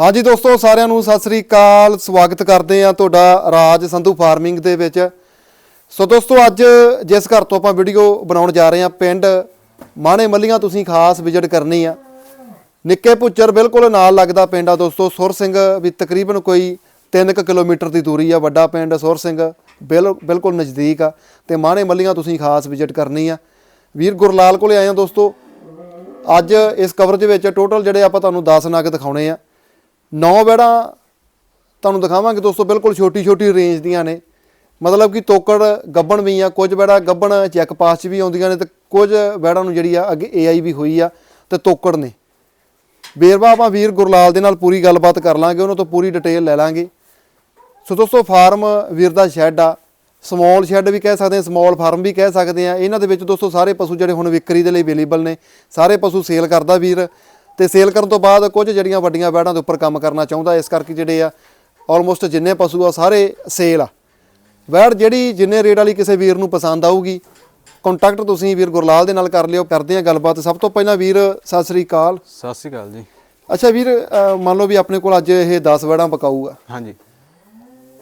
ਹਾਂਜੀ ਦੋਸਤੋ, ਸਾਰਿਆਂ ਨੂੰ ਸਤਿ ਸ੍ਰੀ ਅਕਾਲ। ਸਵਾਗਤ ਕਰਦੇ ਆ ਤੁਹਾਡਾ ਰਾਜ ਸੰਧੂ ਫਾਰਮਿੰਗ ਦੇ ਵਿੱਚ। ਸੋ ਦੋਸਤੋ, ਅੱਜ ਜਿਸ ਘਰ ਤੋਂ ਆਪਾਂ ਵੀਡੀਓ ਬਣਾਉਣ ਜਾ ਰਹੇ ਆ ਪਿੰਡ ਮਾਣੇ ਮੱਲੀਆਂ ਤੁਸੀਂ ਖਾਸ ਵਿਜ਼ਿਟ ਕਰਨੀ ਆ। ਨਿੱਕੇ ਪੁੱਚਰ ਬਿਲਕੁਲ ਨਾਲ ਲੱਗਦਾ ਪਿੰਡ ਆ ਦੋਸਤੋ, ਸੁਰ ਸਿੰਘ ਵੀ ਤਕਰੀਬਨ ਕੋਈ 3 ਕਿਲੋਮੀਟਰ ਦੀ ਦੂਰੀ ਆ, ਵੱਡਾ ਪਿੰਡ ਸੁਰ ਸਿੰਘ, ਬਿਲ- ਬਿਲਕੁਲ ਨਜ਼ਦੀਕ ਆ। ਤੇ ਮਾਣੇ ਮੱਲੀਆਂ ਤੁਸੀਂ ਖਾਸ ਵਿਜ਼ਿਟ ਕਰਨੀ ਆ। ਵੀਰ ਗੁਰਲਾਲ ਕੋਲੇ ਆਏ ਆ ਦੋਸਤੋ। ਅੱਜ ਇਸ ਕਵਰੇਜ ਵਿੱਚ ਟੋਟਲ ਜਿਹੜੇ ਆਪਾਂ ਤੁਹਾਨੂੰ 10 ਨਗ ਦਿਖਾਉਣੇ ਆ। ਨੌ ਬੈੜਾਂ ਤੁਹਾਨੂੰ ਦਿਖਾਵਾਂਗੇ ਦੋਸਤੋ, ਬਿਲਕੁਲ ਛੋਟੀ ਛੋਟੀ ਰੇਂਜ ਦੀਆਂ ਨੇ। ਮਤਲਬ ਕਿ ਤੋਕੜ ਗੱਬਣ ਵੀ ਆ, ਕੁਝ ਬੈੜਾ ਗੱਬਣ ਚੈੱਕ ਪਾਸ 'ਚ ਵੀ ਆਉਂਦੀਆਂ ਨੇ ਤੇ ਕੁਝ ਬੈੜਾਂ ਨੂੰ ਜਿਹੜੀ ਆ, ਅੱਗੇ ਏਆਈ ਵੀ ਹੋਈ ਆ ਤੇ ਤੋਕੜ ਨੇ। ਬੇਰਵਾ ਆਪਾਂ ਵੀਰ ਗੁਰਲਾਲ ਦੇ ਨਾਲ ਪੂਰੀ ਗੱਲਬਾਤ ਕਰ ਲਾਂਗੇ, ਉਹਨਾਂ ਤੋਂ ਪੂਰੀ ਡਿਟੇਲ ਲੈ ਲਾਂਗੇ। ਸੋ ਦੋਸਤੋ ਫਾਰਮ ਵੀਰ ਦਾ ਸ਼ੈੱਡ ਆ। ਸਮਾਲ ਸ਼ੈੱਡ ਵੀ ਕਹਿ ਸਕਦੇ ਆ ਸਮਾਲ ਫਾਰਮ ਵੀ ਕਹਿ ਸਕਦੇ ਆ। ਇਹਨਾਂ ਦੇ ਵਿੱਚ ਦੋਸਤੋ, ਸਾਰੇ ਪਸ਼ੂ ਜਿਹੜੇ ਹੁਣ ਵਿਕਰੀ ਦੇ ਲਈ ਅਵੇਲੇਬਲ ਨੇ, ਸਾਰੇ ਪਸ਼ੂ ਸੇਲ ਕਰਦਾ ਵੀਰ। ਤੇ ਸੇਲ ਕਰਨ ਤੋਂ ਬਾਅਦ ਕੁਝ ਜਿਹੜੀਆਂ ਵੱਡੀਆਂ ਬੈੜਾਂ ਦੇ ਉੱਪਰ ਕੰਮ ਕਰਨਾ ਚਾਹੁੰਦਾ ਇਸ ਕਰਕੇ ਜਿਹੜੇ ਆ ਆਲਮੋਸਟ ਜਿੰਨੇ ਪਸ਼ੂ ਆ ਸਾਰੇ ਸੇਲ ਆ। ਵੈੜ ਜਿਹੜੀ ਜਿੰਨੇ ਰੇਟ ਵਾਲੀ ਕਿਸੇ ਵੀਰ ਨੂੰ ਪਸੰਦ ਆਊਗੀ ਕੰਟੈਕਟ ਤੁਸੀਂ ਵੀਰ ਗੁਰਲਾਲ ਦੇ ਨਾਲ ਕਰ ਲਿਓ ਕਰਦੇ ਆ ਗੱਲਬਾਤ। ਸਭ ਤੋਂ ਪਹਿਲਾਂ ਵੀਰ ਸਤਿ ਸ੍ਰੀ ਅਕਾਲ। ਸਤਿ ਸ਼੍ਰੀ ਅਕਾਲ ਜੀ। ਅੱਛਾ ਵੀਰ ਮੰਨ ਲਓ ਵੀ ਆਪਣੇ ਕੋਲ ਅੱਜ ਇਹ 10 ਵੈੜਾਂ ਪਕਾਊਗਾ। ਹਾਂਜੀ।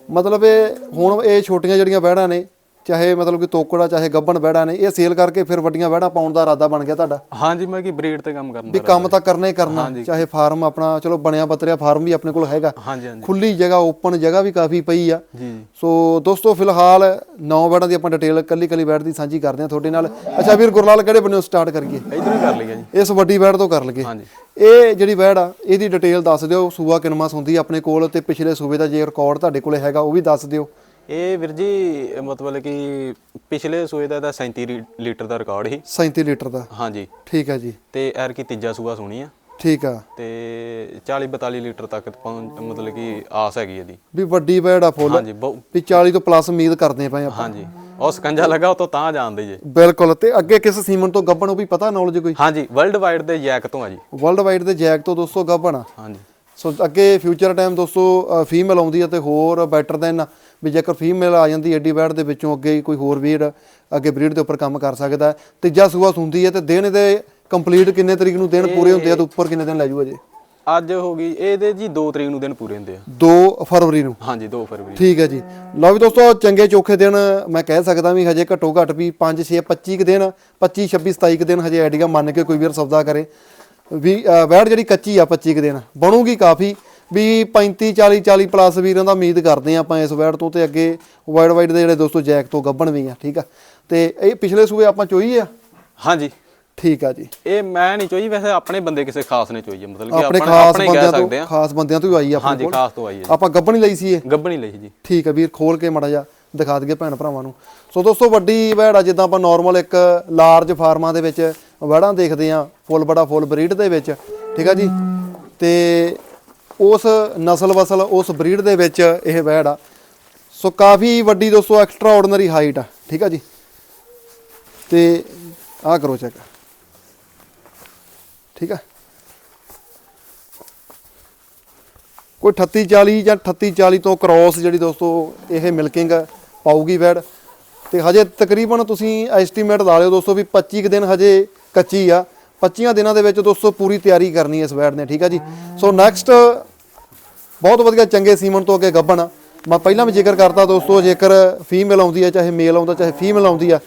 ਮਤਲਬ ਇਹ ਹੁਣ ਇਹ ਛੋਟੀਆਂ ਜਿਹੜੀਆਂ ਵਹਿੜਾਂ ਨੇ ਚਾਹੇ ਮਤਲਬ ਕਿ ਤੋਕੜਾ ਚਾਹੇ ਗੱਬਣ ਵਹਿੜਾਂ ਨੇ ਇਹ ਸੇਲ ਕਰਕੇ ਫਿਰ ਵੱਡੀਆਂ ਵਹਿੜਾਂ ਪਾਉਣ ਦਾ ਇਰਾਦਾ ਬਣ ਗਿਆ ਤੁਹਾਡਾ? ਹਾਂਜੀ ਮੈਂ ਕੀ ਬਰੀਡ ਤੇ ਕੰਮ ਕਰਨ ਵੀ ਕੰਮ ਤਾਂ ਕਰਨਾ ਹੀ ਕਰਨਾ ਚਾਹੇ ਫਾਰਮ ਆਪਣਾ ਚਲੋ ਬਣਿਆ ਬਤਰਿਆ ਫਾਰਮ ਵੀ ਆਪਣੇ ਕੋਲ ਹੈਗਾ। ਖੁੱਲੀ ਜਗ੍ਹਾ ਓਪਨ ਜਗ੍ਹਾ ਵੀ ਕਾਫੀ ਪਈ ਆ। ਸੋ ਦੋਸਤੋ ਫਿਲਹਾਲ ਨੌ ਵਹਿੜਾਂ ਦੀ ਆਪਾਂ ਡਿਟੇਲ ਕੱਲੀ ਕੱਲੀ ਵਹਿੜ ਦੀ ਸਾਂਝੀ ਕਰਦੇ ਹਾਂ ਤੁਹਾਡੇ ਨਾਲ। ਅੱਛਾ ਵੀਰ ਗੁਰਲਾਲ ਕਿਹੜੇ ਬੰਨਿਓ ਸਟਾਰਟ ਕਰੀਏ? ਇਧਰ ਕਰ ਲਈਏ ਜੀ। ਇਸ ਵੱਡੀ ਵਹਿੜ ਤੋਂ ਕਰ ਲਈਏ। ਹਾਂਜੀ। ਇਹ ਜਿਹੜੀ ਵਹਿੜ ਆ ਇਹਦੀ ਡਿਟੇਲ ਦੱਸ ਦਿਓ। ਸੂਆ ਕਿਨਮਾਸ ਹੁੰਦੀ ਆ ਆਪਣੇ ਕੋਲ ਤੇ ਪਿਛਲੇ ਸੂਬੇ ਦਾ ਜੇ ਰਿਕਾਰਡ ਤੁਹਾਡੇ ਕੋਲੇ ਹੈਗਾ ਉਹ ਵੀ ਦੱਸ ਦਿਓ। ਇਹ ਵੀਰ ਜੀ ਮਤਲਬ ਕਿ ਪਿਛਲੇ ਸੂਏ ਦਾ ਇਹਦਾ 37 ਰੀ- ਲੀਟਰ ਦਾ ਰਿਕਾਰਡ ਸੀ। 37 ਲੀਟਰ ਦਾ। ਹਾਂਜੀ। ਠੀਕ ਹੈ ਜੀ। ਤੇ ਐਰ ਕੀ ਤੀਜਾ ਸੂਆ ਸੁਣੀ ਆ। ਠੀਕ ਆ। ਤੇ 40 42 ਲੀਟਰ ਤੱਕ ਪਹੁੰਚ ਮਤਲਬ ਕਿ ਆਸ ਹੈਗੀ ਇਹਦੀ। ਵੀ ਵੱਡੀ ਵੈੜ ਆ ਫੁੱਲ। ਹਾਂਜੀ ਬਹੁ- ਵੀ 40 ਤੋਂ ਪਲੱਸ ਉਮੀਦ ਕਰਦੇ ਪਏ ਆਪਾਂ। ਹਾਂਜੀ। ਉਹ ਸਕੰਜਾ ਲੱਗਾ ਉਹ ਤੋਂ ਤਾਂ ਜਾਣਦੇ ਜੀ। ਬਿਲਕੁਲ। ਤੇ ਅੱਗੇ ਕਿਸ ਸੀਮਨ ਤੋਂ ਗੱਬਣ ਉਹ ਵੀ ਪਤਾ ਨੌਲੇਜ ਕੋਈ? ਹਾਂਜੀ ਵਰਲਡ ਵਾਈਡ ਦੇ ਜੈਕ ਤੋਂ ਆ ਜੀ। ਵਰਲਡ ਵਾਈਡ ਦੇ ਜੈਕ ਤੋਂ ਦੋਸਤੋ ਗੱਬਣ ਆ ਹਾਂਜੀ। ਸੋ ਅੱਗੇ ਫਿਊਚਰ ਟਾਈਮ ਦੋਸਤੋ ਫੀਮੇਲ ਆਉਂਦੀ ਆ ਤੇ ਹੋਰ ਬੈਟਰ ਦੈਨ ਵੀ ਜੇਕਰ ਫੀਮੇਲ ਆ ਜਾਂਦੀ ਐਡੀ ਵੈੜ ਦੇ ਵਿੱਚੋਂ ਅੱਗੇ ਕੋਈ ਹੋਰ ਵੀਰ ਅੱਗੇ ਬਰੀਡ ਦੇ ਉੱਪਰ ਕੰਮ ਕਰ ਸਕਦਾ ਹੈ। ਤੀਜਾ ਸੂਆ ਸੁੰਦੀ ਹੈ ਤੇ ਦਿਨ ਦੇ ਕੰਪਲੀਟ ਕਿੰਨੇ ਤਰੀਕ ਨੂੰ ਦਿਨ ਪੂਰੇ ਹੁੰਦੇ ਆ ਤੇ ਉੱਪਰ ਕਿੰਨੇ ਦਿਨ ਲੈ ਜੂਗਾ ਜੀ? ਅੱਜ ਹੋ ਗਈ ਇਹਦੇ ਜੀ 2 ਤਰੀਕ ਨੂੰ ਦਿਨ ਪੂਰੇ ਹੁੰਦੇ ਆ। 2 ਫਰਵਰੀ ਨੂੰ? ਹਾਂਜੀ 2 ਫਰਵਰੀ ਠੀਕ ਹੈ ਜੀ। ਲਓ ਵੀ ਦੋਸਤੋ ਚੰਗੇ ਚੋਖੇ ਦਿਨ ਮੈਂ ਕਹਿ ਸਕਦਾ ਵੀ ਹਜੇ ਘੱਟੋ ਘੱਟ ਵੀ 5 6 25 ਕੁ ਦਿਨ 25 26 27 ਕੁ ਦਿਨ ਹਜੇ ਆਈਡੀਆ ਮੰਨ ਕੇ ਕੋਈ ਵੀਰ ਸੌਦਾ ਕਰੇ। ਵੀ ਵੈੜ ਜਿਹੜੀ ਕੱਚੀ ਆ 25 ਕੁ ਦਿਨ ਬਣੂਗੀ ਕਾਫੀ। ਵੀ 35 40 40 ਪਲੱਸ ਵੀਰਾਂ ਦਾ ਉਮੀਦ ਕਰਦੇ ਆ ਆਪਾਂ ਇਸ ਵੈੜ ਤੋਂ ਤੇ ਅੱਗੇ ਵਾਈਡ ਵਾਈਡ ਦੇ ਜਿਹੜੇ ਦੋਸਤੋ ਜੈਕ ਤੋਂ ਗੱਬਣ ਵੀ ਆ ਠੀਕ ਆ। ਤੇ ਇਹ ਪਿਛਲੇ ਸੂਏ ਆਪਾਂ ਚੋਈ ਆ? ਹਾਂਜੀ। ਠੀਕ ਆ ਜੀ। ਇਹ ਮੈਂ ਨਹੀਂ ਚੋਈ ਵੈਸੇ ਆਪਣੇ ਬੰਦੇ ਕਿਸੇ ਖਾਸ ਨੇ ਚੋਈ ਹੈ ਮਤਲਬ ਕਿ ਆਪਣੇ ਆਪਣੇ ਕਹਿ ਸਕਦੇ ਆ ਖਾਸ ਬੰਦਿਆਂ ਤੋਂ ਹੀ ਆਈ ਆ ਆਪਣੇ ਹਾਂਜੀ ਕੋਲ। ਖਾਸ ਤੋਂ ਆਈ ਹੈ। ਆਪਾਂ ਗੱਬਣ ਹੀ ਲਈ ਸੀ ਇਹ। ਗੱਬਣੀ ਲਈ ਜੀ। ਠੀਕ ਹੈ ਵੀਰ ਖੋਲ ਕੇ ਮੜਾ ਜਾ ਦਿਖਾ ਦਈਏ ਭੈਣ ਭਰਾਵਾਂ ਨੂੰ। ਸੋ ਦੋਸਤੋ ਵੱਡੀ ਵੈੜ ਆ ਜਿੱਦਾਂ ਆਪਾਂ ਨਾਰਮਲ ਇੱਕ ਲਾਰਜ ਫਾਰਮਾਂ ਦੇ ਵਿੱਚ ਵੈੜਾਂ ਦੇਖਦੇ ਆ ਫੁੱਲ ਬੜਾ ਫੁੱਲ ਬਰੀਡ ਦੇ ਵਿੱਚ, ਠੀਕ ਆ ਜੀ? ਤੇ ਉਸ ਨਸਲ ਵਸਲ, ਉਸ ਬਰੀਡ ਦੇ ਵਿੱਚ ਇਹ ਵੈੜ ਆ। ਸੋ ਕਾਫੀ ਵੱਡੀ ਦੋਸਤੋ ਐਕਸਟਰਾ ਆਰਡੀਨਰੀ ਹਾਈਟ ਆ, ਠੀਕ ਆ ਜੀ? ਤੇ ਆਹ ਕਰੋ ਚੈੱਕ ਠੀਕ ਆ? ਕੋਈ 38 40 ਜਾਂ 38 40 ਤੋਂ ਕ੍ਰਾਸ ਜਿਹੜੀ ਦੋਸਤੋ, ਇਹ ਮਿਲਕਿੰਗ ਪਾਊਗੀ ਵੈੜ ਤੇ ਹਜੇ ਤਕਰੀਬਨ ਤੁਸੀਂ ਐਸਟੀਮੇਟ ਲਾ ਲਿਓ ਦੋਸਤੋ ਵੀ 25 ਕੁ ਦਿਨ ਹਜੇ ਕੱਚੀ ਆ। 25 ਦਿਨਾਂ ਦੇ ਵਿੱਚ ਦੋਸਤੋ ਪੂਰੀ ਤਿਆਰੀ ਕਰਨੀ ਹੈ ਇਸ ਬੈਡ ਨੇ, ਠੀਕ ਆ ਜੀ? ਸੋ ਨੈਕਸਟ ਬਹੁਤ ਵਧੀਆ ਚੰਗੇ ਸੀਮਨ ਤੋਂ ਅੱਗੇ ਗੱਭਣ ਆ। ਮੈਂ ਪਹਿਲਾਂ ਵੀ ਜ਼ਿਕਰ ਕਰਤਾ ਦੋਸਤੋ, ਜੇਕਰ ਫੀਮੇਲ ਆਉਂਦੀ ਹੈ ਚਾਹੇ ਮੇਲ ਆਉਂਦਾ, ਚਾਹੇ ਫੀਮੇਲ ਆਉਂਦੀ ਆ,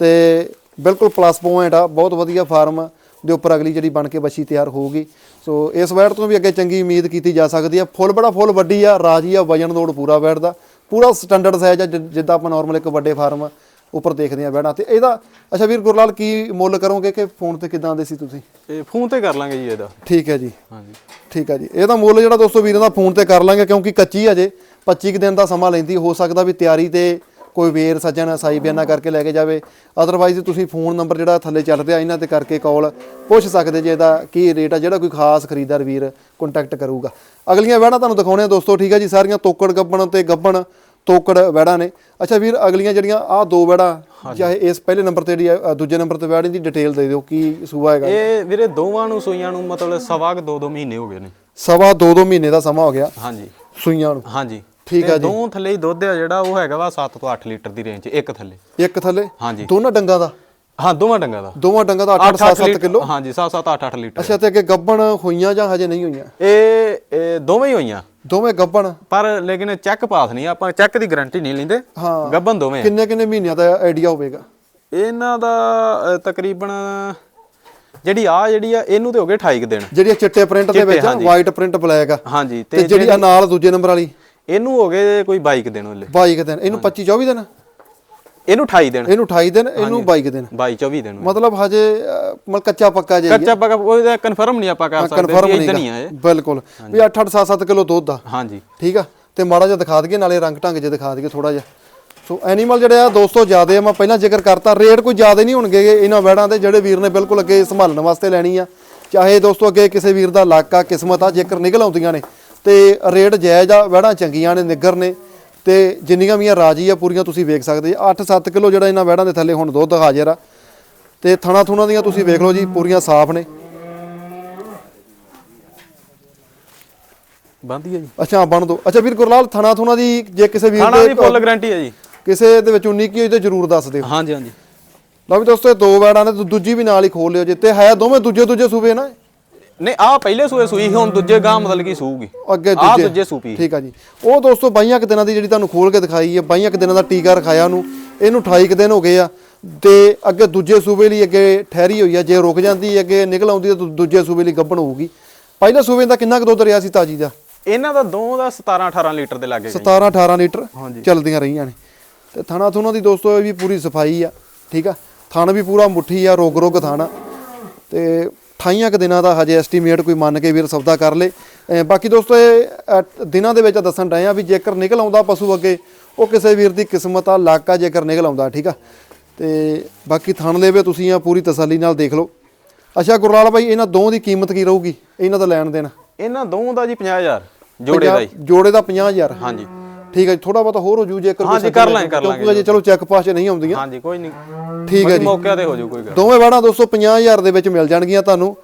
ਤੇ ਬਿਲਕੁਲ ਪਲੱਸ ਪੁਆਇੰਟ ਆ, ਬਹੁਤ ਵਧੀਆ ਫਾਰਮ ਦੇ ਉੱਪਰ ਅਗਲੀ ਜਿਹੜੀ ਬਣ ਕੇ ਬੱਚੀ ਤਿਆਰ ਹੋਊਗੀ। ਸੋ ਇਸ ਵੈੜ ਤੋਂ ਵੀ ਅੱਗੇ ਚੰਗੀ ਉਮੀਦ ਕੀਤੀ ਜਾ ਸਕਦੀ ਆ। ਫੁੱਲ ਬੜਾ ਫੁੱਲ ਵੱਡੀ ਆ, ਰਾਜੀ ਆ, ਵਜਨ ਲੋਡ ਪੂਰਾ ਵੈੜ ਦਾ ਪੂਰਾ ਸਟੈਂਡਰਡ ਸਾਈਜ਼ ਆ ਜਿੱਦਾਂ ਆਪਾਂ ਨਾਰਮਲ ਇੱਕ ਵੱਡੇ ਫਾਰਮ ਉੱਪਰ ਦੇਖਦੇ ਆ ਵੈੜਾਂ ਤੇ ਇਹਦਾ ਅੱਛਾ ਵੀਰ ਗੁਰਲਾਲ ਕੀ ਮੁੱਲ ਕਰੋਗੇ ਕਿ ਫੋਨ ਤੇ ਕਿਦਾਂ ਦੇ ਸੀ ਤੁਸੀਂ? ਇਹ ਫੋਨ ਤੇ ਕਰ ਲਾਂਗੇ ਜੀ ਇਹਦਾ। ਠੀਕ ਹੈ ਜੀ। ਹਾਂਜੀ। ਠੀਕ ਆ ਜੀ। ਇਹਦਾ ਮੁੱਲ ਜਿਹੜਾ ਦੋਸਤੋ ਵੀਰਾਂ ਦਾ ਫੋਨ ਤੇ ਕਰ ਲਾਂਗੇ ਕਿਉਂਕਿ ਕੱਚੀ ਅਜੇ 25 ਕੁ ਦਿਨ ਦਾ ਸਮਾਂ ਲੈਂਦੀ ਹੋ ਸਕਦਾ ਵੀ ਤਿਆਰੀ ਤੇ ਕੋਈ ਵੇਰ ਸੱਜਣ ਸਾਈ ਬਿਆਨਾ ਕਰਕੇ ਲੈ ਕੇ ਜਾਵੇ। ਅਦਰਵਾਈਜ਼ ਤੁਸੀਂ ਫੋਨ ਨੰਬਰ ਜਿਹੜਾ ਥੱਲੇ ਚੱਲ ਰਿਹਾ ਇਹਨਾਂ ਤੇ ਕਰਕੇ ਕਾਲ ਪੁੱਛ ਸਕਦੇ ਜੇ ਇਹਦਾ ਕੀ ਰੇਟ ਆ ਜਿਹੜਾ ਕੋਈ ਖਾਸ ਖਰੀਦਦਾਰ ਵੀਰ ਕੰਟੈਕਟ ਕਰੂਗਾ। ਅਗਲੀਆਂ ਵੈੜਾਂ ਤੁਹਾਨੂੰ ਦਿਖਾਉਣੇ ਆ ਦੋਸਤੋ ਠੀਕ ਆ ਜੀ? ਸਾਰੀਆਂ ਤੋਕੜ ਗੱਬਣ ਤੇ ਗੱਬਣ ਤੋਕੜ ਵੈੜਾਂ ਨੇ। ਅੱਛਾ ਵੀਰ ਅਗਲੀਆਂ ਜਿਹੜੀਆਂ ਆਹ ਦੋ ਵੈੜਾਂ ਚਾਹੇ ਇਸ ਪਹਿਲੇ ਨੰਬਰ ਤੇ ਜਿਹੜੀ ਆ, ਦੂਜੇ ਨੰਬਰ ਤੇ ਵੈੜ ਦੀ ਡਿਟੇਲ ਦੇ ਦਿਓ ਕੀ ਸੂਆ ਹੈਗਾ ਇਹ? ਵੀਰੇ ਦੋਵਾਂ ਨੂੰ ਸੂਈਆਂ ਨੂੰ ਮਤਲਬ ਸਵਾ ਕੁ ਦੋ ਦੋ ਮਹੀਨੇ ਹੋ ਗਏ ਨੇ। ਸਵਾ ਦੋ ਦੋ ਮਹੀਨੇ ਦਾ ਸਮਾਂ ਹੋ ਗਿਆ ਹਾਂਜੀ। ਸੂਈਆਂ ਨੂੰ। ਹਾਂਜੀ। ਠੀਕ ਆ ਜੀ। ਦੋ ਥੱਲੇ ਹੀ ਦੁੱਧ ਆ ਜਿਹੜਾ ਉਹ ਹੈਗਾ ਵਾ 7 ਤੋਂ 8 ਲੀਟਰ ਦੀ ਰੇਂਜ ਇੱਕ ਥੱਲੇ। ਇੱਕ ਥੱਲੇ? ਹਾਂਜੀ। ਦੋਨਾਂ ਡੰਗਾਂ ਦਾ? ਹਾਂ ਦੋਵਾਂ ਡੰਗਾਂ ਦਾ। ਦੋਵਾਂ ਡੰਗਾਂ ਦਾ 8 7 7 ਕਿਲੋ? ਹਾਂਜੀ 7 7 8 8 ਲੀਟਰ। ਅੱਛਾ ਤੇ ਅੱਗੇ ਗੱਬਣ ਹੋਈਆਂ ਜਾਂ ਹਜੇ ਨਹੀਂ ਹੋਈਆਂ? ਇਹ ਇਹ ਦੋਵੇਂ ਹੀ ਹੋਈਆਂ। ਦੋਵੇਂ ਗੱਬਣ। ਪਰ ਲੇਕਿਨ ਚੈੱਕ ਪਾਸ ਨਹੀਂ ਆਪਾਂ ਚੈੱਕ ਦੀ ਗਾਰੰਟੀ ਨਹੀਂ ਲੈਂਦੇ। ਹਾਂ। ਗੱਬਨ ਦੋਵੇਂ। ਕਿੰਨੇ ਕਿੰਨੇ ਮਹੀਨਿਆਂ ਦਾ ਆਈਡੀਆ ਹੋਵੇਗਾ? ਇਹਨਾਂ ਦਾ ਅ, ਤਕਰੀਬਨ ਜਿਹੜੀ ਆ ਜਿਹੜੀ ਆ ਇਹਨੂੰ ਤੇ ਹੋ ਗਏ 28 ਕੁ ਦਿਨ। ਜਿਹੜੀ ਚਿੱਟੇ ਪ੍ਰਿੰਟ ਦੇ ਵਿੱਚ। ਵਾਈਟ ਪ੍ਰਿੰਟ ਬਲੈਕ ਆ। ਹਾਂਜੀ ਤੇ ਤੇ ਜਿਹੜੀ ਆ ਨਾਲ ਦੂਜੇ ਨੰਬਰ ਵਾਲੀ? ਇਹਨੂੰ ਹੋ ਗਏ ਕੋਈ 22 ਕੁ ਦਿਨ ਉਹਲੇ। 22 ਦਿਨ। ਇਹਨੂੰ 25 24 ਦਿਨ? ਇਹਨੂੰ 28 ਦਿਨ। ਇਹਨੂੰ 28 ਦਿਨ ਇਹਨੂੰ 22 ਦਿਨ। 22 24 ਦਿਨ। ਮਤਲਬ ਹਜੇ ਮਤਲਬ ਕੱਚਾ ਪੱਕਾ ਜੇ ਕੱਚਾ ਪੱਕਾ ਉਹਦਾ ਕਨਫਰਮ ਨਹੀਂ ਆਪਾਂ ਕਰ ਸਕਦੇ ਇਦਾਂ ਨਹੀਂ ਆ ਇਹ। ਬਿਲਕੁਲ। ਵੀ 8 8 7 7 ਕਿਲੋ ਦੁੱਧ ਆ। ਹਾਂਜੀ। ਠੀਕ ਆ? ਤੇ ਮਾੜਾ ਜਿਹਾ ਦਿਖਾ ਦਈਏ ਨਾਲੇ ਰੰਗ ਢੰਗ ਜੇ ਦਿਖਾ ਦਈਏ ਥੋੜਾ ਜਿਹਾ। ਸੋ ਐਨੀਮਲ ਜਿਹੜੇ ਆ ਦੋਸਤੋ ਜ਼ਿਆਦੇ ਆ ਮੈਂ ਪਹਿਲਾਂ ਜ਼ਿਕਰ ਕਰਤਾ ਰੇਟ ਕੋਈ ਜ਼ਿਆਦੇ ਨਹੀਂ ਹੋਣਗੇ ਇਹਨਾਂ ਵੈੜਾਂ ਦੇ ਜਿਹੜੇ ਵੀਰ ਨੇ ਬਿਲਕੁਲ ਅੱਗੇ ਸੰਭਾਲਣ ਵਾਸਤੇ ਲੈਣੀ ਆ। ਚਾਹੇ ਦੋਸਤੋ ਅੱਗੇ ਕਿਸੇ ਵੀਰ ਦਾ ਲੱਕ ਆ ਕਿਸਮਤ ਆ ਜੇਕਰ ਨਿਕਲ ਆਉਂਦੀਆਂ ਨੇ। ਤੇ ਰੇਟ ਜਾਇਜ਼ ਆ ਵੈੜਾਂ ਚੰਗੀਆਂ ਨੇ ਨਿੱਗਰ ਨੇ। ਤੇ ਜਿੰਨੀਆਂ ਵੀ ਰਾਜੀ ਆ ਪੂਰੀਆਂ ਤੁਸੀਂ ਵੇਖ ਸਕਦੇ 8-7 ਕਿਲੋ ਜਿਹੜਾ ਇਹਨਾਂ ਵੈੜਾਂ ਦੇ ਥੱਲੇ ਹੁਣ ਦੁੱਧ ਹਾਜ਼ਰ ਆ। ਤੇ ਥਣਾ ਥੁਣਾ ਦੀਆਂ ਤੁਸੀਂ ਵੇਖ ਲਓ ਜੀ ਪੂਰੀਆਂ ਸਾਫ਼ ਨੇ। ਬੰਦੀ ਹੈ ਜੀ। ਅੱਛਾ ਬਣ ਦੋ ਅੱਛਾ ਵੀਰ ਗੁਰਲਾਲ ਥਣਾ ਥੁਣਾ ਦੀ ਜੇ ਕਿਸੇ ਵੀਰ ਦੀ ਦੇ ਫੁੱਲ ਗਾਰੰਟੀ ਹੈ ਜੀ। ਕਿਸੇ ਦੇ ਵਿੱਚ 19 ਕੀ ਹੋਈ ਤੇ ਜਰੂਰ ਦੱਸ ਦਿਓ। ਹਾਂਜੀ ਹਾਂਜੀ। ਲਓ ਵੀ ਦੋਸਤੋ ਇਹ ਦੋ ਵੈੜਾਂ ਨੇ ਦੂਜੀ ਵੀ ਨਾਲ ਹੀ ਖੋਲ ਲਿਓ ਜੇ। ਤੇ ਹੈ ਦੋਵੇਂ ਦੂਜੇ ਦੂਜੇ ਸੂਬੇ ਨਾ। ਨਹੀਂ ਆ ਪਹਿਲੇ ਸੂਏ ਸੂਈ ਹੁਣ ਦੂਜੇ ਗਾਂ ਮਤਲਬ ਕੀ ਸੂਗੀ ਅੱਗੇ ਆ ਦੂਜੇ। ਸੂਪੀ ਠੀਕ ਆ ਜੀ। ਉਹ ਦੋਸਤੋ ਬਾਈਆਂ ਕੁ ਦਿਨਾਂ ਦੀ ਜਿਹੜੀ ਤੁਹਾਨੂੰ ਖੋਲ ਕੇ ਦਿਖਾਈ ਹੈ ਬਾਈਆਂ ਕੁ ਦਿਨਾਂ ਦਾ ਟੀਕਾ ਰਖਾਇਆ ਉਹਨੂੰ। ਇਹਨੂੰ 28 ਕੁ ਦਿਨ ਹੋ ਗਏ ਆ ਤੇ ਅੱਗੇ ਦੂਜੇ ਸੂਬੇ ਲਈ ਅੱਗੇ ਠਹਿਰੀ ਹੋਈ ਆ। ਜੇ ਰੁਕ ਜਾਂਦੀ ਅੱਗੇ ਨਿਕਲ ਆਉਂਦੀ ਤਾਂ ਦੂਜੇ ਸੂਬੇ ਲਈ ਗੱਭਣ ਹੋਊਗੀ। ਪਹਿਲੇ ਸੂਬੇ ਦਾ ਕਿੰਨਾ ਕੁ ਦੁੱਧ ਰਿਹਾ ਸੀ ਤਾਜੀ ਦਾ? ਇਹਨਾਂ ਦਾ ਦੋ ਦਾ 17 18 ਲੀਟਰ ਦੇ ਲਾਗੇ 17 18 ਲੀਟਰ ਚੱਲਦੀਆਂ ਰਹੀਆਂ ਨੇ। ਤੇ ਥਾਣਾ ਥੁਣਾ ਦੀ ਦੋਸਤੋ ਇਹ ਵੀ ਪੂਰੀ ਸਫ਼ਾਈ ਆ ਠੀਕ ਆ? ਥਣ ਵੀ ਪੂਰਾ ਮੁੱਠੀ ਆ ਰੋਗ ਰੋਗ ਥਾਣਾ। ਤੇ 28 ਕੁ ਦਿਨਾਂ ਦਾ ਹਜੇ ਐਸਟੀਮੇਟ ਕੋਈ ਮੰਨ ਕੇ ਵੀਰ ਸੌਦਾ ਕਰ ਲੇ। ਬਾਕੀ ਦੋਸਤੋ ਇਹ ਦਿਨਾਂ ਦੇ ਵਿੱਚ ਦੱਸਣ ਡਏ ਆ ਵੀ ਜੇਕਰ ਨਿਕਲ ਆਉਂਦਾ ਪਸ਼ੂ ਅੱਗੇ ਉਹ ਕਿਸੇ ਵੀਰ ਦੀ ਕਿਸਮਤ ਆ ਲੱਕ ਜੇਕਰ ਨਿਕਲ ਆਉਂਦਾ ਠੀਕ ਆ? ਤੇ ਬਾਕੀ ਥਣ ਲੈਵੇ ਤੁਸੀਂ ਆ ਪੂਰੀ ਤਸੱਲੀ ਨਾਲ ਦੇਖ ਲਓ। ਅੱਛਾ ਗੁਰਲਾਲ ਭਾਈ ਇਹਨਾਂ ਦੋਵਾਂ ਦੀ ਕੀਮਤ ਕੀ ਰਹੂਗੀ? ਇਹਨਾਂ ਦਾ ਲੈਣ ਦੇਣ? ਇਹਨਾਂ ਦੋਵਾਂ ਦਾ ਜੀ 50000 ਜੋੜੇ ਦਾ ਜੋੜੇ ਦਾ 50000 ਹਾਂਜੀ। ਠੀਕ ਹੈ ਜੀ ਥੋੜਾ ਬਹੁਤਾ ਹੋਰ ਹੋ ਜੂ ਜੇਕਰ ਹਾਂਜੀ, ਕਰ ਲਾਂਗੇ, ਕਰ ਕਿਉਂਕਿ ਲਾਂਗੇ। ਅਜੇ ਚਲੋ ਚੈੱਕ ਪਾਸ 'ਚ ਨਹੀਂ ਆਉਂਦੀਆਂ। ਹਾਂਜੀ ਕੋਈ ਨਹੀਂ। ਠੀਕ ਹੈ ਜੀ। ਮੌਕੇ ਤੇ ਹੋ ਜਾਊ ਕੋਈ ਗੱਲ ਦੋਵੇਂ ਵਾੜਾਂ 250000 ਦੇ ਵਿੱਚ ਮਿਲ ਜਾਣਗੀਆਂ ਤੁਹਾਨੂੰ।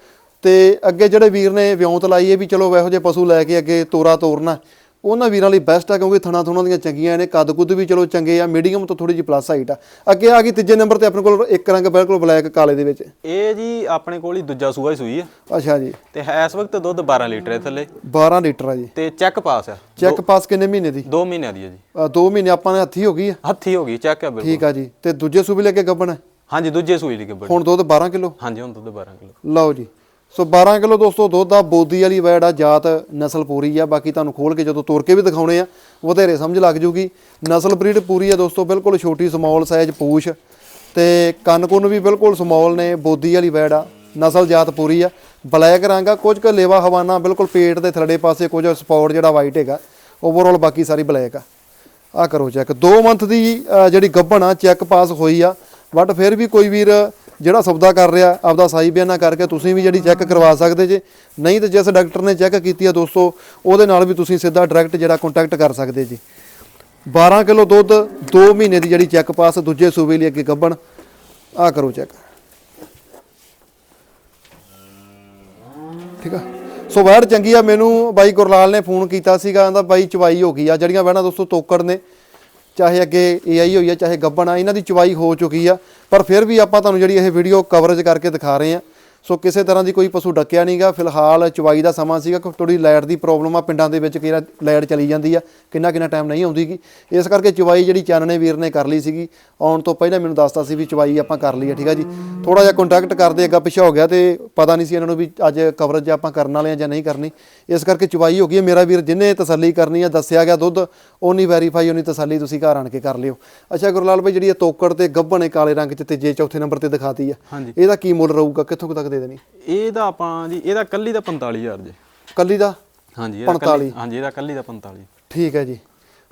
ਤੇ ਅੱਗੇ ਜਿਹੜੇ ਵੀਰ ਨੇ ਵਿਉਂਤ ਲਾਈ ਹੈ ਵੀ ਚਲੋ ਇਹੋ ਜਿਹੇ ਪਸ਼ੂ ਲੈ ਕੇ ਅੱਗੇ ਤੋਰਾ ਤੋਰਨਾ। ਉਹਨਾਂ ਵੀਰਾਂ ਲਈ ਬੈਸਟ ਆ ਕਿਉਂਕਿ ਥਣਾ ਥੁਣਾ ਦੀਆਂ ਚੰਗੀਆਂ ਨੇ ਕੱਦ ਕੁੱਦ ਵੀ ਚਲੋ ਚੰਗੇ ਆ ਮੀਡੀਅਮ ਤੋਂ ਥੋੜੀ ਜਿਹੀ ਪਲੱਸ ਹਾਈਟ ਆ। ਅੱਗੇ ਆ ਗਈ ਤੀਜੇ ਨੰਬਰ ਤੇ ਆਪਣੇ ਕੋਲ ਇੱਕ ਰੰਗ ਬਿਲਕੁਲ ਬਲੈਕ ਕਾਲੇ ਦੇ ਵਿੱਚ। ਇਹ ਜੀ ਆਪਣੇ ਕੋਲ ਹੀ ਦੂਜਾ ਸੂਆ ਹੀ ਸੂਈ ਆ। ਅੱਛਾ ਜੀ। ਤੇ ਇਸ ਵਕਤ ਦੁੱਧ 12 ਲੀਟਰ ਹੈ ਥੱਲੇ। 12 ਲੀਟਰ ਆ ਜੀ। ਤੇ ਚੈੱਕ ਪਾਸ ਆ। ਚੈੱਕ ਪਾਸ ਕਿੰਨੇ ਮਹੀਨੇ ਦੀ? 2 ਮਹੀਨਿਆਂ ਦੀ ਹੈ ਜੀ। 2 ਮਹੀਨੇ ਆਪਾਂ ਨੇ ਹੱਥੀ ਹੋ ਗਈ ਆ? ਹੱਥੀ ਹੋ ਗਈ ਚੈੱਕ ਆ ਬਿਲਕੁਲ। ਠੀਕ ਆ ਜੀ। ਤੇ ਦੂਜੇ ਸੂਬੇ ਲੈ ਕੇ ਗੱਬਣ? ਹਾਂਜੀ ਦੂਜੇ ਸੂਈ ਦੀ ਗੱਬੜ ਹੁਣ ਦੁੱਧ 12 ਕਿਲੋ? ਹਾਂਜੀ ਹੁਣ ਦੁੱਧ 12 ਕਿਲੋ। ਲਓ ਜੀ। ਸੋ 12 ਕਿਲੋ ਦੋਸਤੋ ਦੁੱਧ ਆ, ਬੋਦੀ ਵਾਲੀ ਵੈੜ ਆ, ਜਾਤ ਨਸਲ ਪੂਰੀ ਆ। ਬਾਕੀ ਤੁਹਾਨੂੰ ਖੋਲ ਕੇ ਜਦੋਂ ਤੋੜ ਕੇ ਵੀ ਦਿਖਾਉਣੇ ਆ, ਵਧੇਰੇ ਸਮਝ ਲੱਗ ਜੂਗੀ। ਨਸਲ ਬਰੀਡ ਪੂਰੀ ਆ ਦੋਸਤੋ, ਬਿਲਕੁਲ ਛੋਟੀ ਸਮਾਲ ਸਾਈਜ਼ ਪੂਛ। ਤੇ ਕੰਨ ਕੁੰਨ ਵੀ ਬਿਲਕੁਲ ਸਮਾਲ ਨੇ, ਬੋਦੀ ਵਾਲੀ ਵੈੜ ਆ, ਨਸਲ ਜਾਤ ਪੂਰੀ ਆ। ਬਲੈਕ ਰੰਗ ਆ, ਕੁਝ ਕੁ ਲੇਵਾ ਹਵਾਨਾ, ਬਿਲਕੁਲ ਪੇਟ ਦੇ ਥੱਲੜੇ ਪਾਸੇ ਕੁਝ ਸਪੌਟ ਜਿਹੜਾ ਵਾਈਟ ਹੈਗਾ ਓਵਰਆਲ ਬਾਕੀ ਸਾਰੀ ਬਲੈਕ ਆ। ਆ ਕਰੋ ਚੈੱਕ 2 ਮੰਥ ਦੀ ਜਿਹੜੀ ਗੱਭਣ ਆ ਚੈੱਕ ਪਾਸ ਹੋਈ ਆ ਬਟ ਫਿਰ ਵੀ ਕੋਈ ਵੀਰ ਜਿਹੜਾ ਸੌਦਾ ਕਰ ਰਿਹਾ, ਆਪਦਾ ਸਾਈ ਬਿਆਨਾ ਕਰਕੇ ਤੁਸੀਂ ਵੀ ਜਿਹੜੀ ਚੈੱਕ ਕਰਵਾ ਸਕਦੇ ਜੇ। ਨਹੀਂ ਤੇ ਜਿਸ ਡਾਕਟਰ ਨੇ ਚੈੱਕ ਕੀਤੀ ਆ ਦੋਸਤੋ, ਉਹਦੇ ਨਾਲ ਵੀ ਤੁਸੀਂ ਸਿੱਧਾ ਡਾਇਰੈਕਟ ਜਿਹੜਾ ਕੰਟੈਕਟ ਕਰ ਸਕਦੇ ਜੀ। 12 ਕਿਲੋ ਦੁੱਧ 2 ਮਹੀਨੇ ਦੀ ਜਿਹੜੀ ਚੈੱਕ ਪਾਸ ਦੂਜੇ ਸੂਬੇ ਲਈ ਅੱਗੇ ਗੱਭਣ। ਆ ਕਰੋ ਚੈੱਕ ਠੀਕ ਆ? ਸੋ ਵੈੜ ਚੰਗੀ ਆ, ਮੈਨੂੰ ਬਾਈ ਗੁਰਲਾਲ ਨੇ ਫੋਨ ਕੀਤਾ ਸੀਗਾ, ਕਹਿੰਦਾ ਬਾਈ ਚਵਾਈ ਹੋ ਗਈ ਆ। ਜਿਹੜੀਆਂ ਵੈੜਾਂ ਦੋਸਤੋ ਤੋਕੜ ਨੇ ਚਾਹੇ ਅੱਗੇ ਏਆਈ ਹੋਈ ਆ, ਚਾਹੇ ਗੱਬਣ ਆ, ਇਹਨਾਂ ਦੀ ਚਵਾਈ ਹੋ ਚੁੱਕੀ ਆ। ਪਰ ਫਿਰ ਵੀ ਆਪਾਂ ਤੁਹਾਨੂੰ ਜਿਹੜੀ ਇਹ ਵੀਡੀਓ ਕਵਰੇਜ ਕਰਕੇ ਦਿਖਾ ਰਹੇ ਆ ਸੋ ਕਿਸੇ ਤਰ੍ਹਾਂ ਦੀ ਕੋਈ ਪਸ਼ੂ ਡੱਕਿਆ ਨਹੀਂਗਾ ਫਿਲਹਾਲ ਚਵਾਈ ਦਾ ਸਮਾਂ ਸੀਗਾ ਕਿ ਥੋੜੀ ਲਾਈਟ ਦੀ ਪ੍ਰੋਬਲਮ ਆ ਪਿੰਡਾਂ ਦੇ ਵਿੱਚ ਕਿਹੜਾ ਲਾਈਟ ਚਲੀ ਜਾਂਦੀ ਆ ਕਿੰਨਾ ਕਿੰਨਾ ਟਾਈਮ ਨਹੀਂ ਆਉਂਦੀਗੀ ਇਸ ਕਰਕੇ ਚਵਾਈ ਜਿਹੜੀ ਚਾਨਣੇ ਵੀਰ ਨੇ ਕਰ ਲਈ ਸੀਗੀ। ਆਉਣ ਤੋਂ ਪਹਿਲਾਂ ਮੈਨੂੰ ਦੱਸਤਾ ਸੀ ਵੀ ਚਵਾਈ ਆਪਾਂ ਕਰ ਲਈ ਆ ਠੀਕ ਆ ਜੀ। ਥੋੜਾ ਜਿਹਾ ਕੰਟੈਕਟ ਕਰਦੇ ਅੱਗਾ ਪਿਛਾ ਹੋ ਗਿਆ ਤੇ ਪਤਾ ਨਹੀਂ ਸੀ ਇਹਨਾਂ ਨੂੰ ਵੀ ਅੱਜ ਕਵਰੇਜ ਆਪਾਂ ਕਰਨ ਵਾਲੇ ਆ ਜਾਂ ਨਹੀਂ ਕਰਨੀ। ਇਸ ਕਰਕੇ ਚਵਾਈ ਹੋ ਗਈ। ਮੇਰਾ ਵੀਰ ਜਿੰਨੇ ਤਸੱਲੀ ਕਰਨੀ ਆ ਦੱਸਿਆ ਗਿਆ ਦੁੱਧ ਓਨੀ ਵੈਰੀਫਾਈ ਓਨੀ ਤਸੱਲੀ ਤੁਸੀਂ ਘਰ ਆਣ ਕੇ ਕਰ ਲਿਓ। ਅੱਛਾ ਗੁਰਲਾਲ ਭਾਈ ਜਿਹੜੀ ਇਹ ਤੋਕੜ ਤੇ ਗੱਭਣ ਕਾਲੇ ਰੰਗ ਚ ਤੀਜੇ ਚੌਥੇ ਨੰਬਰ ਤੇ ਦਿਖਾਤੀ ਆ। ਇਹਦਾ ਕੀ ਮੁੱਲ ਰਹੂਗਾ? ਕਿੱਥੋਂ ਕੁ ਤੱਕ ਦੇ ਦੇਣੀ? ਇਹਦਾ ਆਪਾਂ ਜੀ ਇਹਦਾ ਕੱਲੀ ਦਾ 45000 ਜੀ। ਕੱਲੀ ਦਾ? ਹਾਂਜੀ ਇਹਦਾ 45 ਕੱਲੀ- ਹਾਂਜੀ ਇਹਦਾ ਕੱਲੀ ਦਾ 45 ਠੀਕ ਹੈ ਜੀ।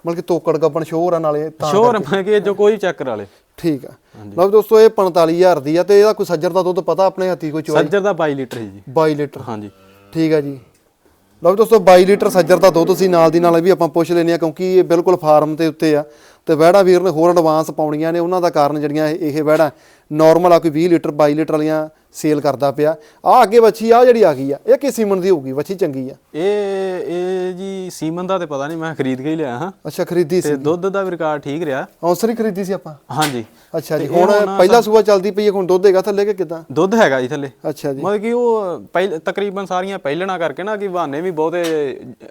ਮਤਲਬ ਕਿ ਤੋਕੜ ਗੱਭਣ ਸ਼ੋਰ ਆ ਨਾਲੇ ਤਾਂ ਸ਼ੋਰ ਮੈਂ ਕਿ ਜੋ ਕੋਈ ਚੈੱਕ ਕਰਾ ਲੇ ਠੀਕ ਆ। ਲਓ ਦੋਸਤੋ ਇਹ 45000 ਦੀ ਆ ਤੇ ਇਹਦਾ ਕੋਈ ਸੱਜਰ ਦਾ ਦੁੱਧ ਪਤਾ ਆਪਣੇ ਹੱਥੀ ਕੋਈ ਚਵਾਈ ਸੱਜਰ ਦਾ 22 ਲੀਟਰ ਜੀ। 22 ਲੀਟਰ। ਹਾਂਜੀ। ਠੀਕ ਹੈ ਜੀ। ਲਓ ਦੋਸਤੋ 22 ਲੀਟਰ ਸੱਜਰ ਦਾ ਦੁੱਧ ਸੀ ਨਾਲ ਦੀ ਨਾਲ ਵੀ ਆਪਾਂ ਪੁੱਛ ਲੈਨੇ ਆ ਕਿਉਂਕਿ ਇਹ ਬਿਲਕੁਲ ਫਾਰਮ ਤੇ ਉੱਤੇ ਆ। ਤੇ ਵਹਿੜਾ ਵੀਰ ਨੇ ਹੋਰ ਐਡਵਾਂਸ ਪਾਉਣੀਆਂ ਨੇ ਉਹਨਾਂ ਦਾ ਕਾਰਨ ਜਿਹੜੀਆਂ ਇਹ ਵਹਿੜਾ ਨਾਰਮਲ ਆ ਕੋਈ 20 ਲੀਟਰ 22 ਲੀਟਰ ਵਾਲੀਆਂ ਸੇਲ ਕਰਦਾ ਪਿਆ। ਆ ਅੱਗੇ ਵੱਛੀ ਆ ਜਿਹੜੀ ਆ ਗਈ ਆ ਇਹ ਕਿਸ ਸੀਮਨ ਦੀ ਹੋਊਗੀ? ਵੱਛੀ ਚੰਗੀ ਆ। ਇਹ ਇਹ ਜੀ ਸੀਮਨ ਦਾ ਤੇ ਪਤਾ ਨਹੀਂ ਮੈਂ ਖਰੀਦ ਕੇ ਹੀ ਲਿਆ ਹਾਂ। ਅੱਛਾ ਖਰੀਦੀ ਸੀ। ਤੇ ਦੁੱਧ ਦਾ ਰਿਕਾਰਡ ਠੀਕ ਰਿਹਾ। ਔਂਸਰ ਖਰੀਦੀ ਸੀ ਆਪਾਂ? ਹਾਂਜੀ। ਅੱਛਾ ਜੀ ਹੁਣ ਪਹਿਲਾ ਸੂਆ ਚੱਲਦੀ ਪਈ ਹੈ ਹੁਣ ਦੁੱਧ ਹੈਗਾ ਥੱਲੇ ਕਿ ਕਿਦਾਂ? ਦੁੱਧ ਹੈਗਾ ਜੀ ਥੱਲੇ। ਅੱਛਾ ਜੀ। ਮਤਲਬ ਕਿ ਉਹ ਪਹਿਲ ਤਕਰੀਬਨ ਸਾਰੀਆਂ ਪਹਿਲਣਾ ਕਰਕੇ ਨਾ ਕਿ ਬਹਾਨੇ ਵੀ ਬਹੁਤੇ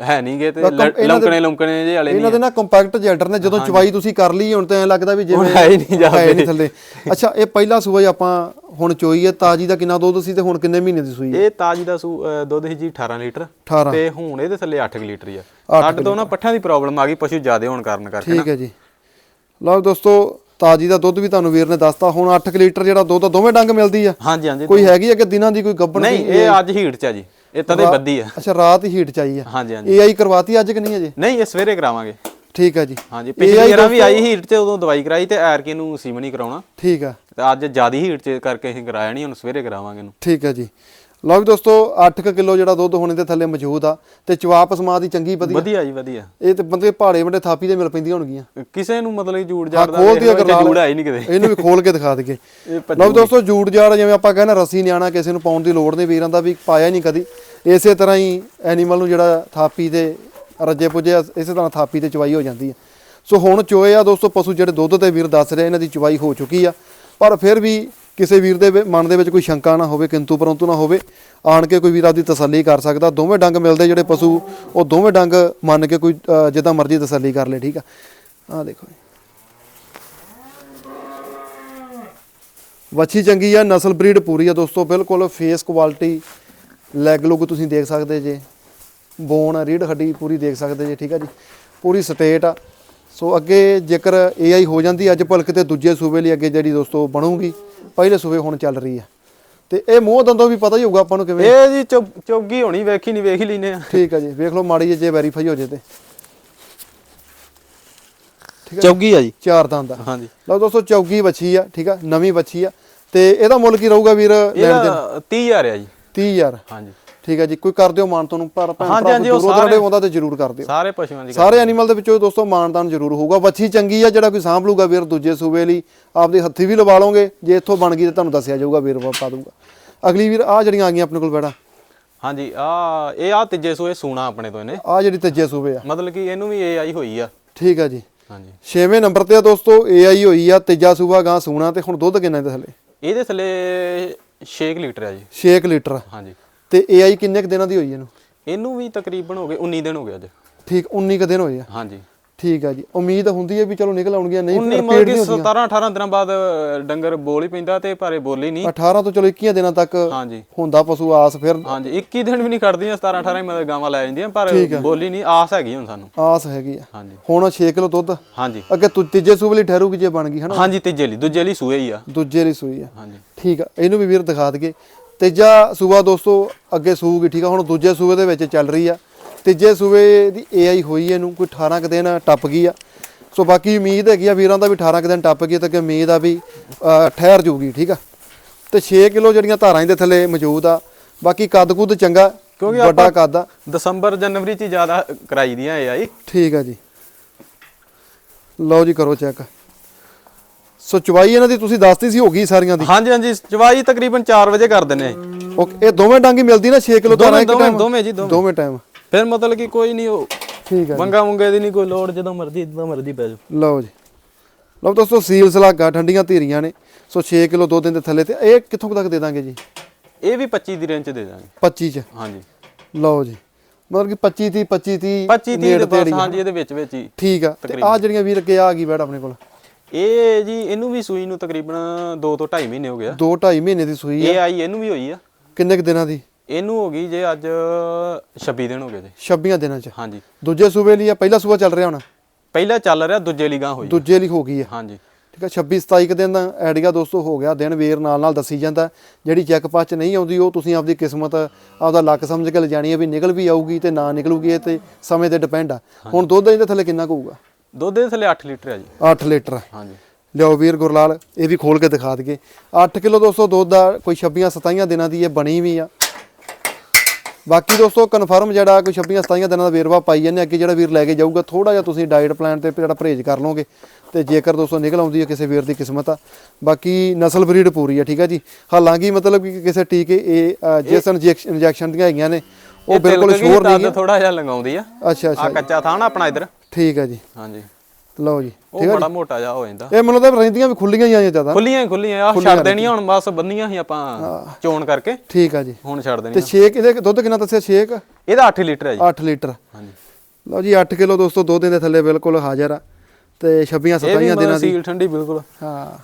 ਹੈ ਨਹੀਂਗੇ ਤੇ ਲੰਕਣੇ ਲੰਕਣੇ ਜੇ ਵਾਲੇ ਇਹਨਾਂ ਦੇ ਨਾ ਕੰਪੈਕਟ ਜੈਡਰ ਨੇ ਜਦੋਂ ਚਵਾਈ ਤੁਸੀਂ ਕਰ ਲਈ ਹੁਣ ਤਾਂ ਐਂ ਲੱਗਦਾ ਵੀ ਜਿਵੇਂ ਹੈ ਹੀ ਨਹੀਂ ਨਹੀਂ ਥੱਲੇ। ਅੱਛਾ ਇਹ ਪਹਿਲਾ ਸੂਆ ਆਪਾਂ ਹੁਣ ਚੋਈ ਹੈ ਤਾਜੀ ਦਾ ਕਿੰਨਾ ਦੁੱਧ ਸੀ ਤੇ ਹੁਣ ਕਿੰਨੇ ਮਹੀਨੇ ਦੀ ਸੂਈ ਇਹ ਤਾਜੀ ਦਾ ਸੂ ਅ, ਦੁੱਧ ਸੀ ਜੀ 18 ਲੀਟਰ 18 ਤੇ ਹੁਣ ਇਹਦੇ ਥੱਲੇ 8 ਲੀਟਰ ਹੀ ਆ। ਸਾਡੇ ਤੋਂ ਨਾ ਪੱਠਿਆਂ ਦੀ ਪ੍ਰੋਬਲਮ ਆ ਗਈ ਪਸ਼ੂ ਜ਼ਿਆਦੇ ਹੋਣ ਕਾਰਨ ਕਰਕੇ ਠੀਕ ਹੈ ਜੀ। ਲਓ ਦੋਸਤੋ ਤਾਜੀ ਦਾ ਦੁੱਧ ਵੀ ਤੁਹਾਨੂੰ ਵੀਰ ਨੇ ਦੱਸਤਾ। ਹੁਣ 8 ਲੀਟਰ ਜਿਹੜਾ ਦੁੱਧ ਆ, ਦੋਵੇਂ ਡੰਗ ਮਿਲਦੀ ਆ। ਹਾਂਜੀ ਹਾਂਜੀ ਕੋਈ ਹੈਗੀ ਆ ਕਿ ਦਿਨਾਂ ਦੀ ਕੋਈ ਗੱਬਣ ਨਹੀਂ ਇਹ ਅੱਜ ਹੀਟ ਚ ਆ ਜੀ। ਇਹ ਤਦੇ ਬੱਦੀ ਆ। ਅੱਛਾ ਰਾਤ ਹੀ ਹੀਟ ਚਾਈ ਆ। ਹਾਂਜੀ ਹਾਂਜੀ। ਏਆਈ ਕਰਵਾਤੀ ਅੱਜ ਕਿ ਨਹੀਂ ਅਜੇ? ਨਹੀਂ ਇਹ ਸਵੇਰੇ ਕਰਾਵਾਂਗੇ। ਠੀਕ ਹੈ ਜੀ। ਹਾਂਜੀ ਪਿਛਲੀ ਵਾਰ ਵੀ ਆਈ ਹੀਟ ਤੇ ਉਦੋਂ ਦਵਾਈ ਕਰਾਈ ਤੇ ਐਰ ਕੇ ਨੂੰ ਸੀਮਣੀ ਕਰਾਉਣਾ। ਠੀਕ ਆ। ਤੇ ਅੱਜ ਜਿਆਦੀ ਹੀਟ ਚ ਕਰਕੇ ਅਸੀਂ ਕਰਾਇਆ ਨਹੀਂ ਹੁਣ ਸਵੇਰੇ ਕਰਾਵਾਂਗੇ ਇਹਨੂੰ। ਠੀਕ ਹੈ ਜੀ। ਲਓ ਵੀ ਦੋਸਤੋ 8 ਕਿਲੋ ਜਿਹੜਾ ਦੁੱਧ ਹੁਣ ਇਹਦੇ ਥੱਲੇ ਮੌਜੂਦ ਆ ਤੇ ਚਵਾਪ ਸਮਾ ਦੀ ਚੰਗੀ ਵਧੀਆ। ਵਧੀਆ ਜੀ ਵਧੀਆ। ਇਹ ਤੇ ਬੰਦੇ ਪਹਾੜੇ ਵੱਡੇ ਥਾਪੀ ਦੇ ਮਿਲ ਪੈਂਦੀਆਂ ਹੋਣਗੀਆਂ। ਕਿਸੇ ਨੂੰ ਮਤਲਬ ਜੂੜ ਜਾੜ ਦਾ ਖੋਲ ਦਿਆ ਜੂੜ ਹੀ ਨਹੀਂ ਕਿਤੇ। ਇਹਨੂੰ ਵੀ ਖੋਲ ਕੇ ਦਿਖਾ ਦਈਏ। ਲਓ ਦੋਸਤੋ ਜੂੜ ਜਾੜ ਜਿਵੇਂ ਆਪਾਂ ਕਹਿੰਦੇ ਰੱਸੀ ਨਿਆਣਾ ਕਿਸੇ ਨੂੰ ਪਾਉਣ ਦੀ ਲੋੜ ਨਹੀਂ ਵੀਰਾਂ ਦਾ ਵੀ ਪਾਇਆ ਨਹੀਂ ਕਦੀ। ਇਸੇ ਤਰ੍ਹਾਂ ਹੀ ਐਨੀਮਲ ਨੂੰ ਜਿਹੜਾ ਥਾਪੀ ਤੇ ਰੱਜੇ ਪੁੱਜੇ ਇਸੇ ਤਰ੍ਹਾਂ ਥਾਪੀ ਤੇ ਚਵਾਈ ਹੋ ਜਾਂਦੀ ਹੈ ਸੋ ਹੁਣ ਚੋਏ ਆ ਦੋਸਤੋ ਪਸ਼ੂ ਜਿਹੜੇ ਦੁੱਧ ਤੇ ਵੀਰ ਦੱਸ ਰਿਹਾ ਇਹਨਾਂ ਦੀ ਚਵਾਈ ਹੋ ਚੁੱਕੀ ਆ। ਪਰ ਫਿਰ ਵੀ ਕਿਸੇ ਵੀਰ ਦੇ ਮਨ ਦੇ ਵਿੱਚ ਕੋਈ ਸ਼ੰਕਾ ਨਾ ਹੋਵੇ, ਕਿੰਤੂ ਪਰੰਤੂ ਨਾ ਹੋਵੇ, ਆਣ ਕੇ ਕੋਈ ਵੀਰ ਆਪਦੀ ਤਸੱਲੀ ਕਰ ਸਕਦਾ। ਦੋਵੇਂ ਡੰਗ ਮਿਲਦੇ ਜਿਹੜੇ ਪਸ਼ੂ, ਉਹ ਦੋਵੇਂ ਡੰਗ ਮੰਨ ਕੇ ਕੋਈ ਜਿੱਦਾਂ ਮਰਜ਼ੀ ਤਸੱਲੀ ਕਰ ਲੇ, ਠੀਕ ਆ? ਆ ਦੇਖੋ ਜੀ। ਵੱਛੀ ਚੰਗੀ ਆ, ਨਸਲ ਬਰੀਡ ਪੂਰੀ ਆ ਦੋਸਤੋ, ਬਿਲਕੁਲ ਫੇਸ ਕੁਆਲਿਟੀ ਲੈਗ ਲੁੱਗ ਤੁਸੀਂ ਦੇਖ ਸਕਦੇ ਜੇ। ਬੋਨ ਰੀੜ ਹੱਡੀ ਪੂਰੀ ਦੇਖ ਸਕਦੇ ਜੇ, ਠੀਕ ਆ ਜੀ? ਪੂਰੀ ਸਟੇਟ ਆ। ਸੋ ਅੱਗੇ ਜੇਕਰ ਏਆਈ ਹੋ ਜਾਂਦੀ ਅੱਜ ਭਲਕ ਤੇ ਦੂਜੇ ਸੂਬੇ ਲਈ ਅੱਗੇ ਜਿਹੜੀ ਦੋਸਤੋ ਬਣੂਗੀ ਪਹਿਲੇ ਸੂਬੇ ਹੁਣ ਚੱਲ ਰਹੀ ਆ ਤੇ ਇਹ ਮੂੰਹ ਦੰਦੋਂ ਵੀ ਪਤਾ ਹੀ ਹੋਊਗਾ ਆਪਾਂ ਨੂੰ ਕਿਵੇਂ ਇਹ ਜੀ ਚੁੱਗੀ ਹੋਣੀ ਵੇਖੀ ਨਹੀਂ ਵੇਖ ਹੀ ਲੈਨੇ ਆ। ਠੀਕ ਆ ਜੀ ਵੇਖ ਲਓ ਮਾੜੀ ਜੇ ਵੈਰੀਫਾਈ ਹੋ ਜੇ ਤੇ। ਚੌਗੀ ਆ ਜੀ। ਚਾਰ ਦੰਦ ਆ। ਹਾਂਜੀ। ਲਓ ਦੋਸਤੋ ਚੌਗੀ ਵੱਛੀ ਆ ਠੀਕ ਆ ਨਵੀਂ ਵੱਛੀ ਆ। ਤੇ ਇਹਦਾ ਮੁੱਲ ਕੀ ਰਹੂਗਾ ਵੀਰ ਲੈਣ ਦੇ ਇਹਦਾ 30000 ਆ ਜੀ। 30000 ਹਾਂਜੀ। ਠੀਕ ਹੈ ਜੀ ਕੋਈ ਕਰ ਦਿਓ ਮਾਨ ਤੁਹਾਨੂੰ ਪਰ ਭੈਣ ਭਰਾ ਦੂਰੋਂ ਸਾਰੇ- ਦਰਾਡੇ ਆਉਂਦਾ ਤੇ ਜ਼ਰੂਰ ਕਰ ਦਿਓ। ਸਾਰੇ ਪਸ਼ੂਆਂ ਦੀ। ਸਾਰੇ ਐਨੀਮਲ ਦੇ ਵਿੱਚੋਂ ਦੋਸਤੋ ਮਾਨਦਾਨ ਜ਼ਰੂਰ ਹੋਊਗਾ। ਵੱਛੀ ਚੰਗੀ ਆ ਜਿਹੜਾ ਕੋਈ ਸਾਂਭ ਲੂਗਾ ਵੀਰ ਦੂਜੇ ਸੂਬੇ ਲਈ ਆਪਦੇ ਹੱਥੀ ਵੀ ਲਵਾ ਲਓਗੇ ਜੇ ਇੱਥੋਂ ਬਣ ਗਈ ਤਾਂ ਤੁਹਾਨੂੰ ਦੱਸਿਆ ਜਾਊਗਾ ਵੀਰ ਪਾ ਦੂਗਾ ਅਗਲੀ ਵੀਰ ਆ ਜਿਹੜੀਆਂ ਆ ਗਈਆਂ ਆਪਣੇ ਕੋਲ ਬੈੜਾ। ਹਾਂਜੀ ਆ ਇਹ ਆ ਤੀਜੇ ਸੂਏ ਸੂਣਾ ਆਪਣੇ ਤੋਂ ਇਹਨੇ। ਆ ਜਿਹੜੀ ਤੀਜੇ ਸੂਬੇ ਆ। ਮਤਲਬ ਕਿ ਇਹਨੂੰ ਵੀ ਏਆਈ ਹੋਈ ਆ। ਠੀਕ ਆ ਜੀ। ਹਾਂਜੀ। ਛੇਵੇਂ ਨੰਬਰ ਤੇ ਆ ਦੋਸਤੋ ਏਆਈ ਹੋਈ ਆ ਤੀਜਾ ਸੂਬਾ ਗਾਂ ਸੂਣਾ ਤੇ ਹੁਣ ਦੁੱਧ ਕਿੰਨਾ ਇਹਦੇ ਥੱਲੇ? ਇਹਦੇ ਥੱਲੇ 6 ਲੀਟਰ ਆ ਜੀ। 6 ਲੀਟਰ। ਹਾਂਜੀ। ਤੇ ਏਆਈ ਕਿੰਨੇ ਕੁ ਦਿਨਾਂ ਦੀ ਹੋਈ ਇਹਨੂੰ? ਇਹਨੂੰ ਵੀ ਤਕਰੀਬਨ ਹੋ ਗਏ 19 ਦਿਨ ਹੋ ਗਏ ਅੱਜ। ਠੀਕ 19 ਕੁ ਦਿਨ ਹੋਏ ਆ। ਹਾਂਜੀ। ਠੀਕ ਆ ਜੀ। ਉਮੀਦ ਹੁੰਦੀ ਹੈ ਵੀ ਚਲੋ ਨਿਕਲ ਆਉਣਗੀਆਂ ਨਹੀਂ 19 repeat ਮਤਲਬ ਕਿ ਨਹੀਂ ਹੁੰਦੀਆਂ। 17 18 ਦਿਨਾਂ ਬਾਅਦ ਡੰਗਰ ਬੋਲ ਹੀ ਪੈਂਦਾ ਤੇ ਭਾਰੇ ਬੋਲੀ ਨਹੀਂ। 18 ਤੋਂ ਚਲੋ 21 ਦਿਨਾਂ ਤੱਕ ਹਾਂਜੀ। ਹੁੰਦਾ ਪਸ਼ੂ ਆਸ ਫਿਰ। ਹਾਂਜੀ 21 ਦਿਨ ਵੀ ਨਹੀਂ ਕੱਢਦੀਆਂ 17 18 ਹੀ ਮਤਲਬ ਗਾਵਾਂ ਲੈ ਜਾਂਦੀਆਂ ਪਰ ਬੋਲੀ ਨਹੀਂ ਆਸ ਹੈਗੀ ਹੁਣ ਸਾਨੂੰ। ਆਸ ਹੈਗੀ ਆ। ਹਾਂਜੀ। ਹੁਣ 6 ਕਿਲੋ ਦੁੱਧ। ਹਾਂਜੀ। ਅੱਗੇ ਤੁ ਤੀਜੇ ਸੂਬੇ ਲਈ ਠਹਿਰੂਗੀ ਜੇ ਬਣ ਗਈ ਹਨਾ? ਹਾਂਜੀ ਤੀਜੇ ਲਈ ਦੂਜੇ ਲਈ ਸੂਏ ਹੀ ਆ। ਦੂਜੇ ਲਈ ਸੂਈ ਆ। ਹਾਂਜੀ। ਠੀਕ ਆ ਇਹਨੂੰ ਵੀ ਵੀਰ ਦਿਖਾ ਦਈਏ। ਤੀਜਾ ਸੂਬਾ ਦੋਸਤੋ ਅੱਗੇ ਸੂਗੀ ਠੀਕ ਆ ਹੁਣ ਦੂਜੇ ਸੂਬੇ ਦੇ ਵਿੱਚ ਚੱਲ ਰਹੀ ਆ। ਤੀਜੇ ਸੂਬੇ ਦੀ ਏਆਈ ਹੋਈ ਇਹਨੂੰ ਕੋਈ 18 ਕੁ ਦਿਨ ਟੱਪ ਗਈ ਆ। ਸੋ ਬਾਕੀ ਉਮੀਦ ਹੈਗੀ ਆ ਵੀਰਾਂ ਦਾ ਵੀ 18 ਕੁ ਦਿਨ ਟੱਪ ਗਈ ਤਾਂ ਕਿ ਉਮੀਦ ਆ ਵੀ ਠਹਿਰ ਜੂਗੀ ਠੀਕ ਆ। ਤੇ 6 ਕਿਲੋ ਜਿਹੜੀਆਂ ਧਾਰਾਂ ਇਹਦੇ ਥੱਲੇ ਮੌਜੂਦ ਆ। ਬਾਕੀ ਕੱਦ ਕੁੱਦ ਚੰਗਾ ਕਿਉਂਕਿ ਵੱਡਾ ਕੱਦ ਆ। ਦਸੰਬਰ ਜਨਵਰੀ ਚ ਜ਼ਿਆਦਾ ਕਰਾਈ ਦੀਆਂ ਇਹ ਆਈ ਠੀਕ ਆ ਜੀ। ਲਓ ਜੀ ਕਰੋ ਚੈੱਕ। ਸੋ ਚਵਾਈ ਇਹਨਾਂ ਦੀ ਤੁਸੀਂ ਦੱਸਤੀ ਸੀ ਹੋ ਗਈ ਸਾਰੀਆਂ ਦੀ? ਹਾਂਜੀ ਹਾਂਜੀ ਚਵਾਈ ਤਕਰੀਬਨ 4 ਵਜੇ ਕਰ ਦਿੰਨੇ ਓਕੇ ਇਹ ਦੋਵੇਂ ਡਾਂਗੀ ਮਿਲਦੀ ਨਾ 6 ਕਿਲੋ ਧਾਰਾਂ ਇੱਕ ਟਾਈਮ ਦੋਵੇਂ ਜੀ ਦੋਵੇਂ। ਟਾਈਮ ਫਿਰ ਮਤਲਬ ਕਿ ਕੋਈ ਨਹੀਂ ਉਹ ਠੀਕ ਆ ਵੰਗਾ ਵੰਗੇ ਦੀ ਨਹੀਂ ਕੋਈ ਲੋੜ ਜਦੋਂ ਮਰਜ਼ੀ ਜਦੋਂ ਮਰਜ਼ੀ ਪੈ ਜਾਓ। ਲਓ ਜੀ। ਲਓ ਦੋਸਤੋ ਸੀਲ ਸਲਾਗਾ ਠੰਡੀਆਂ ਧੀਰੀਆਂ ਨੇ। ਸੋ 6 ਕਿਲੋ ਦੋ ਦਿਨ ਦੇ ਥੱਲੇ ਤੇ ਇਹ ਕਿੱਥੋਂ ਤੱਕ ਦੇ ਦਾਂਗੇ ਜੀ? ਇਹ ਵੀ 25 ਦੀ ਰੇਂਜ ਚ ਦੇ ਦਾਂਗੇ। 25 ਚ? ਹਾਂਜੀ। ਲਓ ਜੀ। ਮਤਲਬ ਕਿ 25 30 25 30 25 30 ਦੇ ਬਸ ਹਾਂਜੀ ਇਹਦੇ ਵਿੱਚ ਵਿੱਚ ਹੀ ਠੀਕ ਆ। ਤੇ ਆ ਜਿਹੜੀਆਂ ਵੀਰ ਅੱਗੇ ਆ ਗਈ ਬੈੜ ਆਪਣੇ ਕੋਲ। ਇਹ ਜੀ ਇਹਨੂੰ ਵੀ ਸੂਈ ਨੂੰ ਤਕਰੀਬਨ 2 ਤੋਂ 2.5 ਮਹੀਨੇ ਹੋ ਗਿਆ 2 2.5 ਮਹੀਨੇ ਦੀ ਸੂਈ ਆ। ਇਹ ਆਈ ਇਹਨੂੰ ਵੀ ਹੋਈ ਆ। ਕਿੰਨੇ ਕੁ ਦਿਨਾਂ ਦੀ? ਇਹਨੂੰ ਹੋ ਗਈ ਜੇ ਅੱਜ 26 ਦਿਨ ਹੋ ਗਏ ਜੇ। 26 ਦਿਨਾਂ ਚ। ਹਾਂਜੀ। ਦੂਜੇ ਸੂਬੇ ਲਈ ਆ ਪਹਿਲਾ ਸੂਬਾ ਚੱਲ ਰਿਹਾ ਹੁਣ? ਪਹਿਲਾ ਚੱਲ ਰਿਹਾ ਦੂਜੇ ਲਈ ਗਾਂ ਹੋਈ ਦੂਜੇ ਲਈ ਹੋ ਗਈ ਆ। ਹਾਂਜੀ। ਠੀਕ ਆ 26 27 ਕੁ ਦਿਨ ਦਾ ਐਡੀਆ ਦੋਸਤੋ ਹੋ ਗਿਆ ਦਿਨ ਵੇਰ ਨਾਲ ਨਾਲ ਦੱਸੀ ਜਾਂਦਾ। ਜਿਹੜੀ ਚੈੱਕ ਪਾਸ ਚ ਨਹੀਂ ਆਉਂਦੀ ਉਹ ਤੁਸੀਂ ਆਪਦੀ ਕਿਸਮਤ ਆਪਦਾ ਲੱਕ ਸਮਝ ਕੇ ਲਿਜਾਣੀ ਹੈ ਵੀ ਨਿਕਲ ਵੀ ਆਊਗੀ ਤੇ ਨਾ ਨਿਕਲੂਗੀ ਇਹ ਤੇ ਸਮੇਂ ਤੇ ਡਿਪੈਂਡ ਆ। ਹੁਣ ਦੁੱਧ ਇਹਦੇ ਥੱਲੇ ਕਿੰਨਾ ਕੁ ਹੋਊਗਾ? ਦੁੱਧ ਦੇ ਥੱਲੇ 8 ਲੀਟਰ ਆ ਜੀ। 8 ਲੀਟਰ ਹਾਂਜੀ। ਲਿਓ ਵੀਰ ਗੁਰਲਾਲ ਇਹ ਵੀ ਖੋਲ ਕੇ ਦਿਖਾ ਦਈਏ। 8 ਕਿਲੋ ਦੋਸਤੋ ਦੁੱਧ ਦਾ ਕੋਈ 26 27 ਦਿਨਾਂ ਦੀ ਇਹ ਬਣੀ ਵੀ ਆ। ਬਾਕੀ ਦੋਸਤੋ ਕਨਫਰਮ ਜਿਹੜਾ ਕੋਈ 26 27 ਦਿਨਾਂ ਦਾ ਵੇਰਵਾ ਪਾਈ ਜਾਂਦੇ ਅੱਗੇ ਜਿਹੜਾ ਵੀਰ ਲੈ ਕੇ ਜਾਊਗਾ ਥੋੜਾ ਜਿਹਾ ਤੁਸੀਂ ਡਾਈਟ ਪਲਾਨ ਤੇ ਜਿਹੜਾ ਪਰਹੇਜ਼ ਕਰ ਲਓਗੇ ਤੇ ਜੇਕਰ ਦੋਸਤੋ ਨਿਕਲ ਆਉਂਦੀ ਹੈ ਕਿਸੇ ਵੀਰ ਦੀ ਕਿਸਮਤ ਆ। ਬਾਕੀ ਨਸਲ ਬਰੀਡ ਪੂਰੀ ਆ ਠੀਕ ਆ ਜੀ। ਹਾਲਾਂਕਿ ਮਤਲਬ ਕਿ ਕਿਸੇ ਟੀਕੇ ਇਹ ਜਿਸ ਇੰਜੈਕਸ਼ਨ ਦੀਆਂ ਹੈਗੀਆਂ ਨੇ ਉਹ ਬਿਲਕੁਲ ਸ਼ੋਰ ਨਹੀਂ ਥੋੜਾ ਜਿਹਾ ਲੰਗਾਉਂਦੀ ਆ। ਅੱਛਾ ਆ ਅੱਛਾ ਕੱਚਾ ਥਾਂ ਨਾ ਆਪਣਾ ਇਧਰ। ਠੀਕ ਹੈ ਜੀ। ਹਾਂਜੀ। ਲਓ ਜੀ ਉਹ ਬੜਾ ਮੋਟਾ ਜਿਹਾ ਹੋ ਜਾਂਦਾ। ਇਹ ਮੈਨੂੰ ਤਾਂ ਰਹਿੰਦੀਆਂ ਵੀ ਖੁੱਲੀਆਂ ਹੀ ਆਈਆਂ ਜ਼ਿਆਦਾ। ਖੁੱਲੀਆਂ ਹੀ ਖੁੱਲੀਆਂ ਆ ਛੱਡ ਦੇਣੀਆਂ ਹੁਣ ਬਸ ਬੰਨੀਆਂ ਸੀ ਆਪਾਂ ਚੋਣ ਕਰਕੇ। ਠੀਕ ਆ ਜੀ। ਹੁਣ ਛੱਡ ਤੇ ਦੇਣੀਆਂ। ਸ਼ੇਕ ਇਹਦੇ ਦੁੱਧ ਕਿੰਨਾ ਦੱਸਿਆ? ਸ਼ੇਕ ਇਹਦਾ 8 ਲੀਟਰ ਹੈ ਜੀ। 8 ਲੀਟਰ। ਹਾਂਜੀ। ਲਓ ਜੀ 8 ਕਿਲੋ ਦੋਸਤੋ ਦੁੱਧ ਦੇ ਥੱਲੇ ਬਿਲਕੁਲ ਹਾਜ਼ਰ ਆ। ਤੇ 26 ਇਹ 27 ਵੀ ਦਿਨਾਂ ਦੀ ਸੀਲ ਠੰਡੀ ਬਿਲਕੁਲ। ਹਾਂ।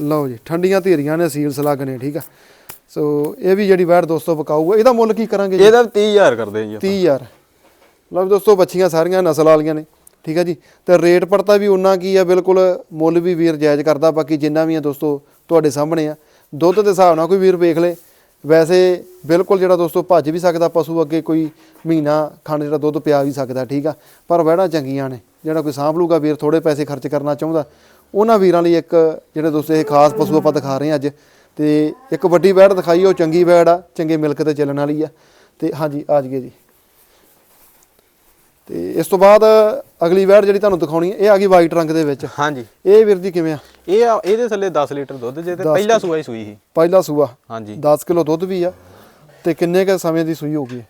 ਲਓ ਜੀ ਠੰਡੀਆਂ ਧੀਰੀਆਂ ਨੇ ਸੀਲ ਸਲੱਗ ਨੇ ਠੀਕ ਆ। ਸੋ ਇਹ ਵੀ ਜਿਹੜੀ ਵੈੜ ਦੋਸਤੋ ਪਕਾਊਗਾ ਇਹਦਾ ਮੁੱਲ ਕੀ ਕਰਾਂਗੇ ਜੀ? ਇਹਦਾ 30000 ਕਰਦੇ ਜੀ ਆਪਾਂ। 30000 ਲਓ ਦੋਸਤੋ ਬੱਚੀਆਂ ਸਾਰੀਆਂ ਨਸਲ ਵਾਲੀਆਂ ਨੇ, ਠੀਕ ਹੈ ਜੀ। ਤੇ ਰੇਟ ਪੜਤਾ ਵੀ ਉਨਾ ਕੀ ਆ, ਬਿਲਕੁਲ ਮੁੱਲ ਵੀ ਵੀਰ ਜਾਇਜ਼ ਕਰਦਾ, ਬਾਕੀ ਜਿੰਨਾ ਵੀ ਆ ਦੋਸਤੋ ਤੁਹਾਡੇ ਸਾਹਮਣੇ ਆ। ਦੁੱਧ ਦੇ ਹਿਸਾਬ ਨਾਲ ਕੋਈ ਵੀਰ ਵੇਖ ਲੇ, ਵੈਸੇ ਬਿਲਕੁਲ ਜਿਹੜਾ ਦੋਸਤੋ ਭੱਜ ਵੀ ਸਕਦਾ, ਪਸ਼ੂ ਅੱਗੇ ਕੋਈ ਮਹੀਨਾ ਖੰਡ ਜਿਹੜਾ ਦੁੱਧ ਪਿਆ ਵੀ ਸਕਦਾ, ਠੀਕ ਆ। ਪਰ ਵਹਿੜਾਂ ਚੰਗੀਆਂ ਨੇ, ਜਿਹੜਾ ਕੋਈ ਸਾਂਭ ਲੂਗਾ ਵੀਰ ਥੋੜੇ ਪੈਸੇ ਖਰਚ ਕਰਨਾ ਚਾਹੁੰਦਾ। ਉਹਨਾਂ ਵੀਰਾਂ ਲਈ ਇੱਕ ਜਿਹੜੇ ਦੋਸਤੋ ਇਹ ਖਾਸ ਪਸ਼ੂ ਆਪਾਂ ਦਿਖਾ ਰਹੇ ਹਾਂ ਅੱਜ, ਤੇ ਇੱਕ ਵੱਡੀ ਵੈੜ ਦਿਖਾਈ, ਉਹ ਚੰਗੀ ਵੈੜ ਆ, ਚੰਗੇ ਮਿਲਕ ਤੇ ਚੱਲਣ ਵਾਲੀ ਆ। ਤੇ ਹਾਂਜੀ, ਆ ਜਾਈਏ ਜੀ। ਤੇ ਇਸ ਤੋਂ ਬਾਅਦ ਅਗਲੀ ਵੈੜ ਜਿਹੜੀ ਤੁਹਾਨੂੰ ਦਿਖਾਉਣੀ ਹੈ ਇਹ ਆ ਗਈ ਵਾਈਟ ਰੰਗ ਦੇ ਵਿੱਚ। ਹਾਂਜੀ। ਇਹ ਵੀਰ ਜੀ ਕਿਵੇਂ ਆ? ਇਹ ਆ- ਇਹਦੇ ਥੱਲੇ 10 ਲੀਟਰ ਦੁੱਧ ਜੇ ਤੇ ਪਹਿਲਾ ਸੂਆ ਹੀ ਸੂਈ ਸੀ। ਪਹਿਲਾ ਸੂਆ। ਹਾਂਜੀ। 10 ਕਿਲੋ ਦੁੱਧ ਵੀ ਆ ਤੇ ਕਿੰਨੇ ਕ ਸਮੇਂ ਦੀ ਸੂਈ ਹੋਊਗੀ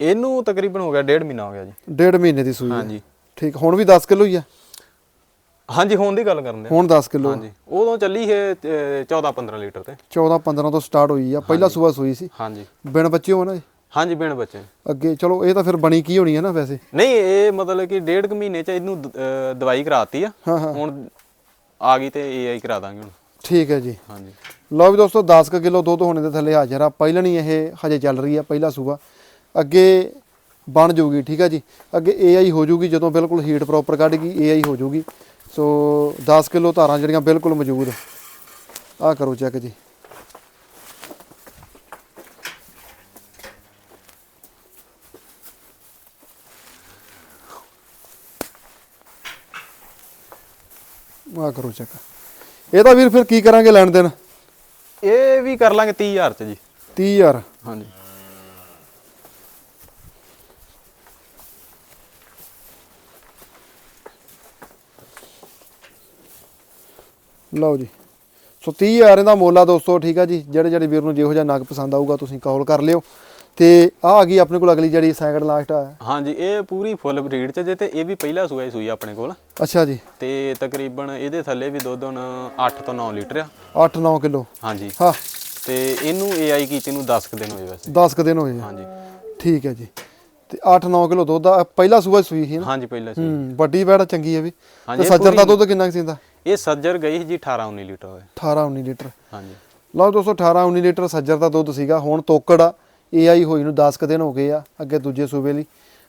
ਇਹਨੂੰ ਤਕਰੀਬਨ ਹੋ ਗਿਆ ਡੇਢ ਮਹੀਨਾ ਹੋ ਗਿਆ ਜੀ। ਡੇਢ ਮਹੀਨੇ ਦੀ ਸੂਈ ਆ। ਹਾਂਜੀ। ਠੀਕ ਹੁਣ ਵੀ 10 ਕਿਲੋ ਹੀ ਆ? ਹਾਂਜੀ ਹੁਣ ਦੀ ਗੱਲ ਕਰਨ ਦੇ ਹੁਣ 10 ਕਿਲੋ ਹਾਂਜੀ। ਉਦੋਂ ਚੱਲੀ ਇਹ 14 15 ਲੀਟਰ ਤੇ। 14 15 ਤੋਂ ਸਟਾਰਟ ਹੋਈ ਆ। ਪਹਿਲਾ ਸੂਆ ਸੂਈ ਸੀ। ਹਾਂਜੀ। ਬਿਨ ਬੱਚੇ ਹੋ ਨਾ ਇਹ? ਹਾਂਜੀ ਬਿਨ ਬੱਚੇ। ਅੱਗੇ ਚਲੋ ਇਹ ਤਾਂ ਫਿਰ ਬਣੀ ਕੀ ਹੋਣੀ ਹੈ ਨਾ ਵੈਸੇ? ਨਹੀਂ ਇਹ ਮਤਲਬ ਕਿ ਡੇਢ ਕੁ ਮਹੀਨੇ ਚ ਇਹਨੂੰ ਦ- ਅਹ ਦਵਾਈ ਕਰਾਤੀ ਆ। ਹਾਂ ਹਾਂ। ਹੁਣ ਆ ਗਈ ਤੇ ਏਆਈ ਕਰਾ ਦਾਂਗੇ ਹੁਣ। ਠੀਕ ਹੈ ਜੀ। ਹਾਂਜੀ। ਲਓ ਵੀ ਦੋਸਤੋ 10 ਕੁ ਕਿਲੋ ਦੁੱਧ ਹੋਣੇ ਦੇ ਥੱਲੇ ਹਾਜ਼ਰ ਆ। ਪਹਿਲਾਂ ਨਹੀਂ ਇਹ ਹਜੇ ਚੱਲ ਰਹੀ ਆ ਪਹਿਲਾ ਸੂਆ। ਅੱਗੇ ਬਣ ਜਾਊਗੀ ਠੀਕ ਹੈ ਜੀ। ਅੱਗੇ ਏਆਈ ਹੋ ਜਾਊਗੀ ਜਦੋਂ ਬਿਲਕੁਲ ਹੀਟ ਪ੍ਰੋਪਰ ਕੱਢ ਗਈ ਏਆਈ ਹੋ ਜਾਊਗੀ। ਸੋ 10 ਕਿਲੋ ਧਾਰਾਂ ਜਿਹੜੀਆਂ ਬਿਲਕੁਲ ਮੌਜੂਦ। ਆ ਕਰੋ ਚੈੱਕ ਜੀ। ਆ ਕਰੋ ਚੈੱਕ। ਇਹਦਾ ਵੀਰ ਫਿਰ ਕੀ ਕਰਾਂਗੇ ਲੈਣ ਦੇਣ? ਇਹ ਵੀ ਕਰ ਲਾਂਗੇ 30000 ਚ ਜੀ। 30000 ਹਾਂਜੀ। ਲਓ ਜੀ। ਸੋ 30000 ਇਹਦਾ ਮੁੱਲ ਦੋਸਤੋ ਠੀਕ ਆ ਜੀ। ਜਿਹੜੇ ਜਿਹੜੇ ਵੀਰ ਨੂੰ ਜਿਹੋ ਜਿਹਾ ਨਗ ਪਸੰਦ ਆਊਗਾ ਤੁਸੀਂ ਕਾਲ ਕਰ ਲਿਓ। ਤੇ ਆ ਆ ਗਈ ਆਪਣੇ ਕੋਲ ਅਗਲੀ ਜਿਹੜੀ ਸੈਕਿੰਡ ਲਾਸਟ ਆ। ਹਾਂਜੀ ਇਹ ਪੂਰੀ ਫੁੱਲ ਬਰੀਡ ਚ ਜੇ ਤੇ ਇਹ ਵੀ ਪਹਿਲਾ ਸੂਆ ਹੀ ਸੂਈ ਆਪਣੇ ਕੋਲ। ਅੱਛਾ ਜੀ। ਤੇ ਤਕਰੀਬਨ ਇਹਦੇ ਥੱਲੇ ਵੀ ਦੁੱਧ ਹੁਣ 8 ਤੋਂ 9 ਲੀਟਰ ਆ। 8-9 ਕਿਲੋ। ਹਾਂਜੀ। ਹਾਂ। ਤੇ ਇਹਨੂੰ ਏਆਈ ਕੀਤੀ ਨੂੰ 10 ਕੁ ਦਿਨ ਹੋਏ ਵੈਸੇ। 10 ਕ ਦਿਨ ਹੋਏ ਹਾਂਜੀ। ਠੀਕ ਹੈ ਜੀ। ਤੇ 8-9 ਕਿਲੋ ਦੁੱਧ ਆ। ਪਹਿਲਾ ਸੂਆ ਸੂਈ ਸੀ ਨਾ? ਹਾਂਜੀ ਪਹਿਲਾ ਸੀ ਹੂੰ ਵੱਡੀ ਵੈੜ ਚੰਗੀ ਹੈ ਵੀ। ਤੇ ਸੱਜਰ ਦਾ ਦੁੱਧ ਕਿੰਨਾ ਕੁ ਸੀਂਦਾ ਇਹ ਸੱਜਰ ਗਈ ਜੀ 18 19 ਲੀਟਰ ਹੋਏ। 18-19 ਲੀਟਰ। ਹਾਂਜੀ। ਲਓ ਦੋਸਤੋ 18-19 ਲੀਟਰ ਸੱਜਰ ਦਾ ਦੁੱਧ ਸੀਗਾ। ਹੁਣ ਤੋਕੜ ਆ। ਏਆਈ ਹੋਈ ਨੂੰ 10 ਕ ਦਿਨ ਹੋ ਗਏ ਆ ਅੱਗੇ ਦੂਜੇ ਸੂਬੇ ਲਈ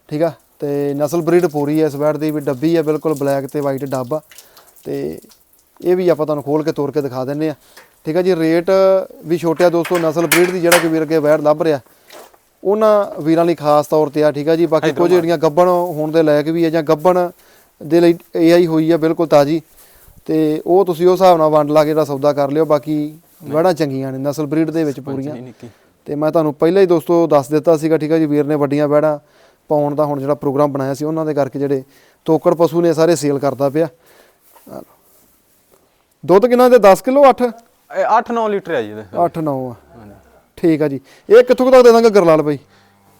ਠੀਕ ਆ? ਤੇ ਨਸਲ ਬਰੀਡ ਪੂਰੀ ਐ ਇਸ ਵੈੜ ਦੀ ਵੀ ਡੱਬੀ ਆ ਬਿਲਕੁਲ ਬਲੈਕ ਤੇ ਵਾਈਟ ਡੱਬ ਆ। ਤੇ ਇਹ ਵੀ ਆਪਾਂ ਤੁਹਾਨੂੰ ਖੋਲ ਕੇ ਤੋੜ ਕੇ ਦਿਖਾ ਦਿੰਨੇ ਆ। ਠੀਕ ਆ ਜੀ ਰੇਟ ਵੀ ਛੋਟਿਆ ਦੋਸਤੋ ਨਸਲ ਬਰੀਡ ਦੀ ਜਿਹੜਾ ਕਿ ਵੀਰ ਅੱਗੇ ਵੈੜ ਲੱਭ ਰਿਹਾ ਉਹਨਾਂ ਵੀਰਾਂ ਲਈ ਖਾਸ ਤੌਰ ਤੇ ਆ ਠੀਕ ਆ ਜੀ? ਬਾਕੀ ਕੁਝ ਜਿਹੜੀਆਂ ਗੱਬਣ ਹੋਣ ਦੇ ਲਾਇਕ ਵੀ ਆ ਜਾਂ ਗੱਬਣ ਦੇ ਲਈ ਏਆਈ ਹੋਈ ਆ ਬਿਲਕੁਲ ਤਾਜੀ। ਤੇ ਉਹ ਤੁਸੀਂ ਉਸ ਹਿਸਾਬ ਨਾਲ ਵੰਡ ਲਾ ਕੇ ਜਿਹੜਾ ਸੌਦਾ ਕਰ ਲਿਓ ਬਾਕੀ ਵੈੜਾਂ ਚੰਗੀਆਂ ਨੇ ਨਸਲ ਬਰੀਡ ਦੇ ਵਿੱਚ ਪੂਰੀਆਂ। ਤੇ ਮੈਂ ਤੁਹਾਨੂੰ ਪਹਿਲਾਂ ਹੀ ਦੋਸਤੋ ਦੱਸ ਦਿੱਤਾ ਸੀਗਾ ਠੀਕ ਹੈ ਜੀ ਵੀਰ ਨੇ ਵੱਡੀਆਂ ਵੈੜਾਂ ਪਾਉਣ ਦਾ ਹੁਣ ਜਿਹੜਾ ਪ੍ਰੋਗਰਾਮ ਬਣਾਇਆ ਸੀ ਉਹਨਾਂ ਦੇ ਕਰਕੇ ਜਿਹੜੇ ਤੋਕੜ ਪਸ਼ੂ ਨੇ ਸਾਰੇ ਸੇਲ ਕਰਦਾ ਪਿਆ। ਦੁੱਧ ਕਿੰਨਾ ਦੇ? 10 ਕਿਲੋ 8 ਇਹ 8 9 ਲੀਟਰ ਹੈ ਜੀ ਇਹਦੇ। 8 9 ਆ। ਠੀਕ ਆ ਜੀ। ਇਹ ਕਿੱਥੋਂ ਤੱਕ ਦੇ ਦਾਂਗੇ ਗਰਲਾਲ ਬਾਈ?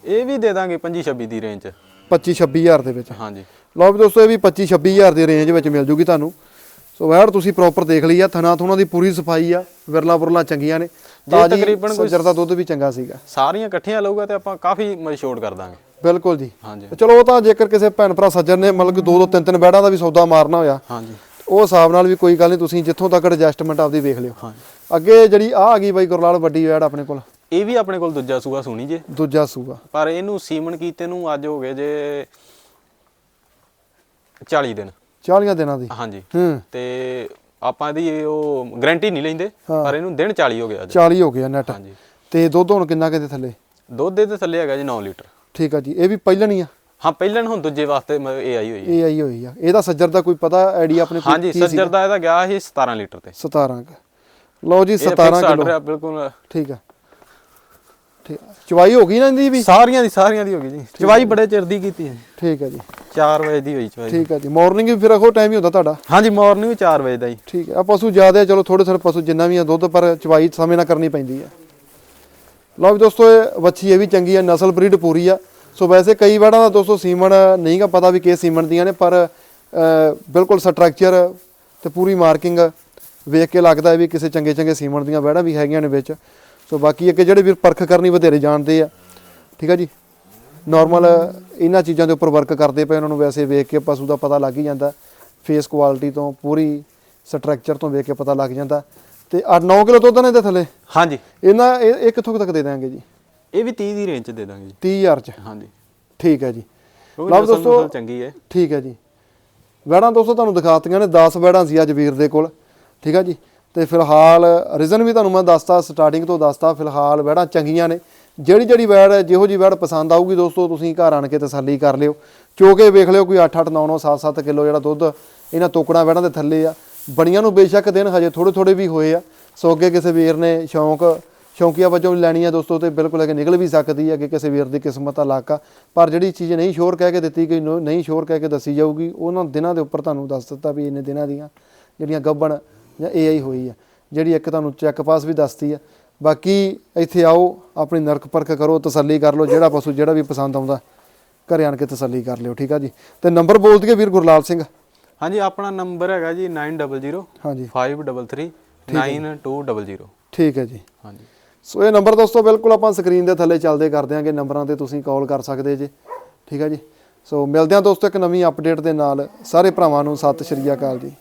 ਇਹ ਵੀ ਦੇ ਦਾਂਗੇ 25 26 ਦੀ ਰੇਂਜ ਚ 25 26000 ਦੇ ਵਿੱਚ। ਹਾਂਜੀ। ਲਓ ਵੀ ਦੋਸਤੋ ਇਹ ਵੀ 25 26000 ਦੀ ਰੇਂਜ ਵਿੱਚ ਮਿਲ ਜੂਗੀ ਤੁਹਾਨੂੰ। ਸੋ ਵੈੜ ਤੁਸੀਂ ਪ੍ਰੋਪਰ ਦੇਖ ਲਈ ਆ ਥਣਾ ਥੁਣਾ ਦੀ ਪੂਰੀ ਸਫ਼ਾਈ ਆ ਵਿਰਲਾ ਬੁਰਲਾ ਚੰਗੀਆਂ ਨੇ। ਤਾਜੀ ਤਕਰੀਬਨ ਕੋਈ- ਸੱਜਰ ਦਾ ਦੁੱਧ ਵੀ ਚੰਗਾ ਸੀਗਾ। ਸਾਰੀਆਂ ਇਕੱਠੀਆਂ ਲਊਗਾ ਤੇ ਆਪਾਂ ਕਾਫੀ ਮਸ਼ਹੂਰ ਕਰ ਦਾਂਗੇ। ਬਿਲਕੁਲ ਜੀ। ਚਲੋ ਉਹ ਤਾਂ ਜੇਕਰ ਕਿਸੇ ਭੈਣ ਭਰਾ ਸੱਜਣ ਨੇ ਮਤਲਬ ਕਿ ਦੋ ਦੋ ਤਿੰਨ ਤਿੰਨ ਬੈੜਾਂ ਦਾ ਵੀ ਸੌਦਾ ਮਾਰਨਾ ਹੋਇਆ ਹਾਂਜੀ। ਉਹ ਹਿਸਾਬ ਨਾਲ ਵੀ ਕੋਈ ਗੱਲ ਨਹੀਂ ਤੁਸੀਂ ਜਿੱਥੋਂ ਤੱਕ ਐਡਜਸਟਮੈਂਟ ਆਪਦੀ ਵੇਖ ਲਿਓ। ਹਾਂਜੀ। ਅੱਗੇ ਜਿਹੜੀ ਆ ਆ ਗਈ ਬਾਈ ਗੁਰਲਾਲ ਵੱਡੀ ਵੈੜ ਆਪਣੇ ਕੋਲ। ਇਹ ਵੀ ਆਪਣੇ ਕੋਲ ਦੂਜਾ ਸੂਆ ਸੁਣੀ ਜੇ। ਦੂਜਾ ਸੂਆ। ਪਰ ਇਹਨੂੰ ਸੀਮਨ ਕੀਤੇ ਨੂੰ ਅੱਜ ਹੋ ਗਏ ਜੇ 40 ਦਿਨ। 40 ਦਿਨਾਂ ਦੀ। ਹਾਂਜੀ। ਹੂੰ। ਤੇ ਆਪਾਂ ਇਹਦੀ ਉਹ ਗਾਰੰਟੀ ਨਹੀਂ ਲੈਂਦੇ ਹਾਂ। ਪਰ ਇਹਨੂੰ ਦਿਨ 40 ਹੋ ਗਿਆ ਅੱਜ। 40 ਹੋ ਗਿਆ ਨੈਟ ਹਾਂਜੀ। ਤੇ ਦੁੱਧ ਹੁਣ ਕਿੰਨਾ ਕਿਤੇ ਥੱਲੇ? ਦੁੱਧ ਦੇ ਤੇ ਥੱਲੇ ਹੈਗਾ ਜੀ 9 ਲੀਟਰ। ਠੀਕ ਆ ਜੀ। ਇਹ ਵੀ ਪਹਿਲਾਂ ਹੀ ਆ? ਹਾਂ ਪਹਿਲਾਂ ਹੁਣ ਦੂਜੇ ਵਾਸਤੇ ਇਹ ਆਈ ਹੋਈ ਹੈ। ਇਹ ਆਈ ਹੋਈ ਆ। ਇਹਦਾ ਸੱਜਰ ਦਾ ਕੋਈ ਪਤਾ ਆਈਡੀਆ ਆਪਣੇ ਕੋਲ ਹਾਂਜੀ ਸੱਜਰ ਦਾ ਇਹਦਾ ਗਿਆ ਸੀ 17 ਲੀਟਰ ਤੇ। 17 ਕੁ। ਲਓ ਜੀ ਇਹ 17 ਫਿਕਸ ਕਿਲੋ। ਆਰਡਰ ਬਿਲਕੁਲ। ਠੀਕ ਆ। ਠੀਕ। ਚਵਾਈ ਹੋ ਗਈ ਨਾ ਇਹਦੀ ਵੀ? ਸਾਰੀਆਂ ਦੀ ਸਾਰੀਆਂ ਦੀ ਹੋ ਗਈ ਜੀ। ਚਵਾਈ ਬੜੇ ਚਿਰ ਦੀ ਕੀਤੀ ਹੈ ਠੀਕ ਹੈ ਜੀ। 4 ਵਜੇ ਦੀ ਹੋਈ ਚਵਾਈ। ਠੀਕ ਹੈ ਜੀ। ਮਾਰਨਿੰਗ ਵੀ ਫਿਰ ਉਹ ਟਾਈਮ ਹੀ ਹੁੰਦਾ ਤੁਹਾਡਾ? ਹਾਂਜੀ ਮਾਰਨਿੰਗ ਵੀ 4 ਵਜੇ ਦਾ ਜੀ। ਠੀਕ ਹੈ। ਆ ਪਸ਼ੂ ਜ਼ਿਆਦਾ ਆ, ਚਲੋ ਥੋੜੇ ਥੋੜੇ ਪਸ਼ੂ ਜਿੰਨਾ ਵੀ ਆ ਦੁੱਧ ਪਰ ਚਵਾਈ ਸਮੇਂ ਨਾਲ ਕਰਨੀ ਪੈਂਦੀ ਹੈ। ਲਓ ਵੀ ਦੋਸਤੋ ਇਹ ਵੱਛੀ ਇਹ ਵੀ ਚੰਗੀ ਹੈ ਨਸਲ ਬਰੀਡ ਪੂਰੀ ਆ। ਸੋ ਵੈਸੇ ਕਈ ਵਾਰਾਂ ਦਾ ਦੋਸਤੋ ਸੀਮਨ ਨਹੀਂਗਾ ਪਤਾ ਵੀ ਕਿਸ ਸੀਮਨ ਦੀਆਂ ਨੇ ਪਰ ਬਿਲਕੁਲ ਸਟਰਕਚਰ ਤੇ ਪੂਰੀ ਮਾਰਕਿੰਗ ਵੇਖ ਕੇ ਲੱਗਦਾ ਹੈ ਵੀ ਕਿਸੇ ਚੰਗੇ ਚੰਗੇ ਸੀਮਨ ਦੀਆਂ ਵਹਿੜਾਂ ਵੀ ਹੈਗੀਆਂ ਨੇ ਵਿੱਚ। ਸੋ ਬਾਕੀ ਇੱਕ ਜਿਹੜੇ ਵੀਰ ਪਰਖ ਕਰਨੀ ਵਧੇਰੇ ਜਾਣਦੇ ਆ। ਠੀਕ ਆ ਜੀ? ਨਾਰਮਲ ਇਹਨਾਂ ਚੀਜ਼ਾਂ ਦੇ ਉੱਪਰ ਵਰਕ ਕਰਦੇ ਪਏ ਉਹਨਾਂ ਨੂੰ ਵੈਸੇ ਵੇਖ ਕੇ ਪਸ਼ੂ ਦਾ ਪਤਾ ਲੱਗ ਹੀ ਜਾਂਦਾ। ਫੇਸ ਕੁਆਲਿਟੀ ਤੋਂ ਪੂਰੀ ਸਟਰਕਚਰ ਤੋਂ ਵੇਖ ਕੇ ਪਤਾ ਲੱਗ ਜਾਂਦਾ। ਤੇ ਆ 9 ਕਿਲੋ ਦੁੱਧ ਨੇ ਇਹਦੇ ਥੱਲੇ? ਹਾਂਜੀ। ਇਹਨਾਂ ਇਹ ਇਹ ਕਿੱਥੋਂ ਤੱਕ ਦੇ ਦਾਂਗੇ ਜੀ। ਇਹ ਵੀ 30 ਦੀ ਰੇਂਜ ਚ ਦੇ ਦਾਂਗੇ ਜੀ। 30000 ਚ? ਹਾਂਜੀ। ਠੀਕ ਹੈ ਜੀ। ਲਓ ਦੋਸਤੋ ਚੰਗੀ ਹੈ। ਠੀਕ ਹੈ ਜੀ। ਵੈੜਾਂ ਦੋਸਤੋ ਤੁਹਾਨੂੰ ਦਿਖਾਤੀਆਂ ਨੇ 10 ਵੈੜਾਂ ਸੀ ਅੱਜ ਵੀਰ ਦੇ ਕੋਲ। ਠੀਕ ਹੈ ਜੀ? ਤੇ ਫਿਲਹਾਲ ਰੀਜ਼ਨ ਵੀ ਤੁਹਾਨੂੰ ਮੈਂ ਦੱਸਤਾ ਸਟਾਰਟਿੰਗ ਤੋਂ ਦੱਸਤਾ, ਫਿਲਹਾਲ ਵੈੜਾਂ ਚੰਗੀਆਂ ਨੇ। ਜਿਹੜੀ ਜਿਹੜੀ ਵੈੜ ਜਿਹੋ ਜੀ ਵੈੜ ਪਸੰਦ ਆਊਗੀ ਦੋਸਤੋ, ਤੁਸੀਂ ਘਰ ਆਣ ਕੇ ਤਸੱਲੀ ਕਰ ਲਿਓ। ਚੋਕੇ ਵੇਖ ਲਿਓ ਕੋਈ 8 8 9 9 7 7 ਕਿਲੋ ਜਿਹੜਾ ਦੁੱਧ ਇਹਨਾਂ ਤੋਕੜਾਂ ਵੈੜਾਂ ਦੇ ਥੱਲੇ ਆ। ਬਣੀਆਂ ਨੂੰ ਬੇਸ਼ੱਕ ਦਿਨ ਹਜੇ ਥੋੜੇ ਥੋੜੇ ਵੀ ਹੋਏ ਆ। ਸੋ ਅੱਗੇ ਕਿਸੇ ਵੀਰ ਨੇ ਸ਼ੌਂਕ, ਸ਼ੌਂਕੀਆ ਵਜੋਂ ਲੈਣੀ ਆ ਦੋਸਤੋ, ਤੇ ਬਿਲਕੁਲ ਅੱਗੇ ਨਿਕਲ ਵੀ ਸਕਦੀ ਹੈ ਕਿ ਕਿਸੇ ਵੀਰ ਦੀ ਕਿਸਮਤ ਦਾ ਇਲਾਕਾ। ਪਰ ਜਿਹੜੀ ਚੀਜ਼ ਨਹੀਂ ਸ਼ੋਰ ਕਹਿ ਕੇ ਦਿੱਤੀ ਗਈ ਨੋ- ਨਹੀਂ ਸ਼ੋਰ ਕਹਿ ਕੇ ਦੱਸੀ ਜਾਊਗੀ, ਉਹਨਾਂ ਦਿਨਾਂ ਦੇ ਉੱਪਰ ਤੁਹਾਨੂੰ ਦੱਸ ਦਿੱਤਾ ਵੀ ਇੰਨੇ ਦਿਨਾਂ ਦੀਆਂ ਜਿਹੜੀਆਂ ਗੱਬਣ ਜਾਂ ਏਆਈ ਹੋਈ ਆ ਜਿਹੜੀ ਇੱਕ ਤੁਹਾਨੂੰ ਚੈੱਕ ਪਾਸ ਵੀ ਦੱਸਤੀ ਆ। ਬਾਕੀ ਇੱਥੇ ਆਓ ਆਪਣੀ ਨਰਕ ਪਰਖ ਕਰੋ ਤਸੱਲੀ ਕਰ ਲਓ ਜਿਹੜਾ ਪਸ਼ੂ ਜਿਹੜਾ ਵੀ ਪਸੰਦ ਆਉਂਦਾ ਘਰੇ ਆਣ ਕੇ ਤਸੱਲੀ ਕਰ ਲਿਓ ਠੀਕ ਆ ਜੀ? ਤੇ ਨੰਬਰ ਬੋਲ ਦਈਏ ਵੀਰ ਗੁਰਲਾਲ ਸਿੰਘ। ਹਾਂਜੀ ਆਪਣਾ ਨੰਬਰ ਹੈਗਾ ਜੀ 900 ਹਾਂਜੀ। 533 9200 ਠੀਕ ਹੈ ਜੀ। ਹਾਂਜੀ। ਸੋ ਇਹ ਨੰਬਰ ਦੋਸਤੋ ਬਿਲਕੁਲ ਆਪਾਂ ਸਕਰੀਨ ਦੇ ਥੱਲੇ ਚੱਲਦੇ ਕਰ ਦਿਆਂਗੇ ਨੰਬਰਾਂ ਤੇ ਤੁਸੀਂ ਕਾਲ ਕਰ ਸਕਦੇ ਜੇ। ਠੀਕ ਹੈ ਜੀ? ਸੋ ਮਿਲਦੇ ਹਾਂ ਦੋਸਤੋ ਇੱਕ ਨਵੀਂ ਅਪਡੇਟ ਦੇ ਨਾਲ। ਸਾਰੇ ਭਰਾਵਾਂ ਨੂੰ ਸਤਿ ਸ਼੍ਰੀ ਅਕਾਲ ਜੀ।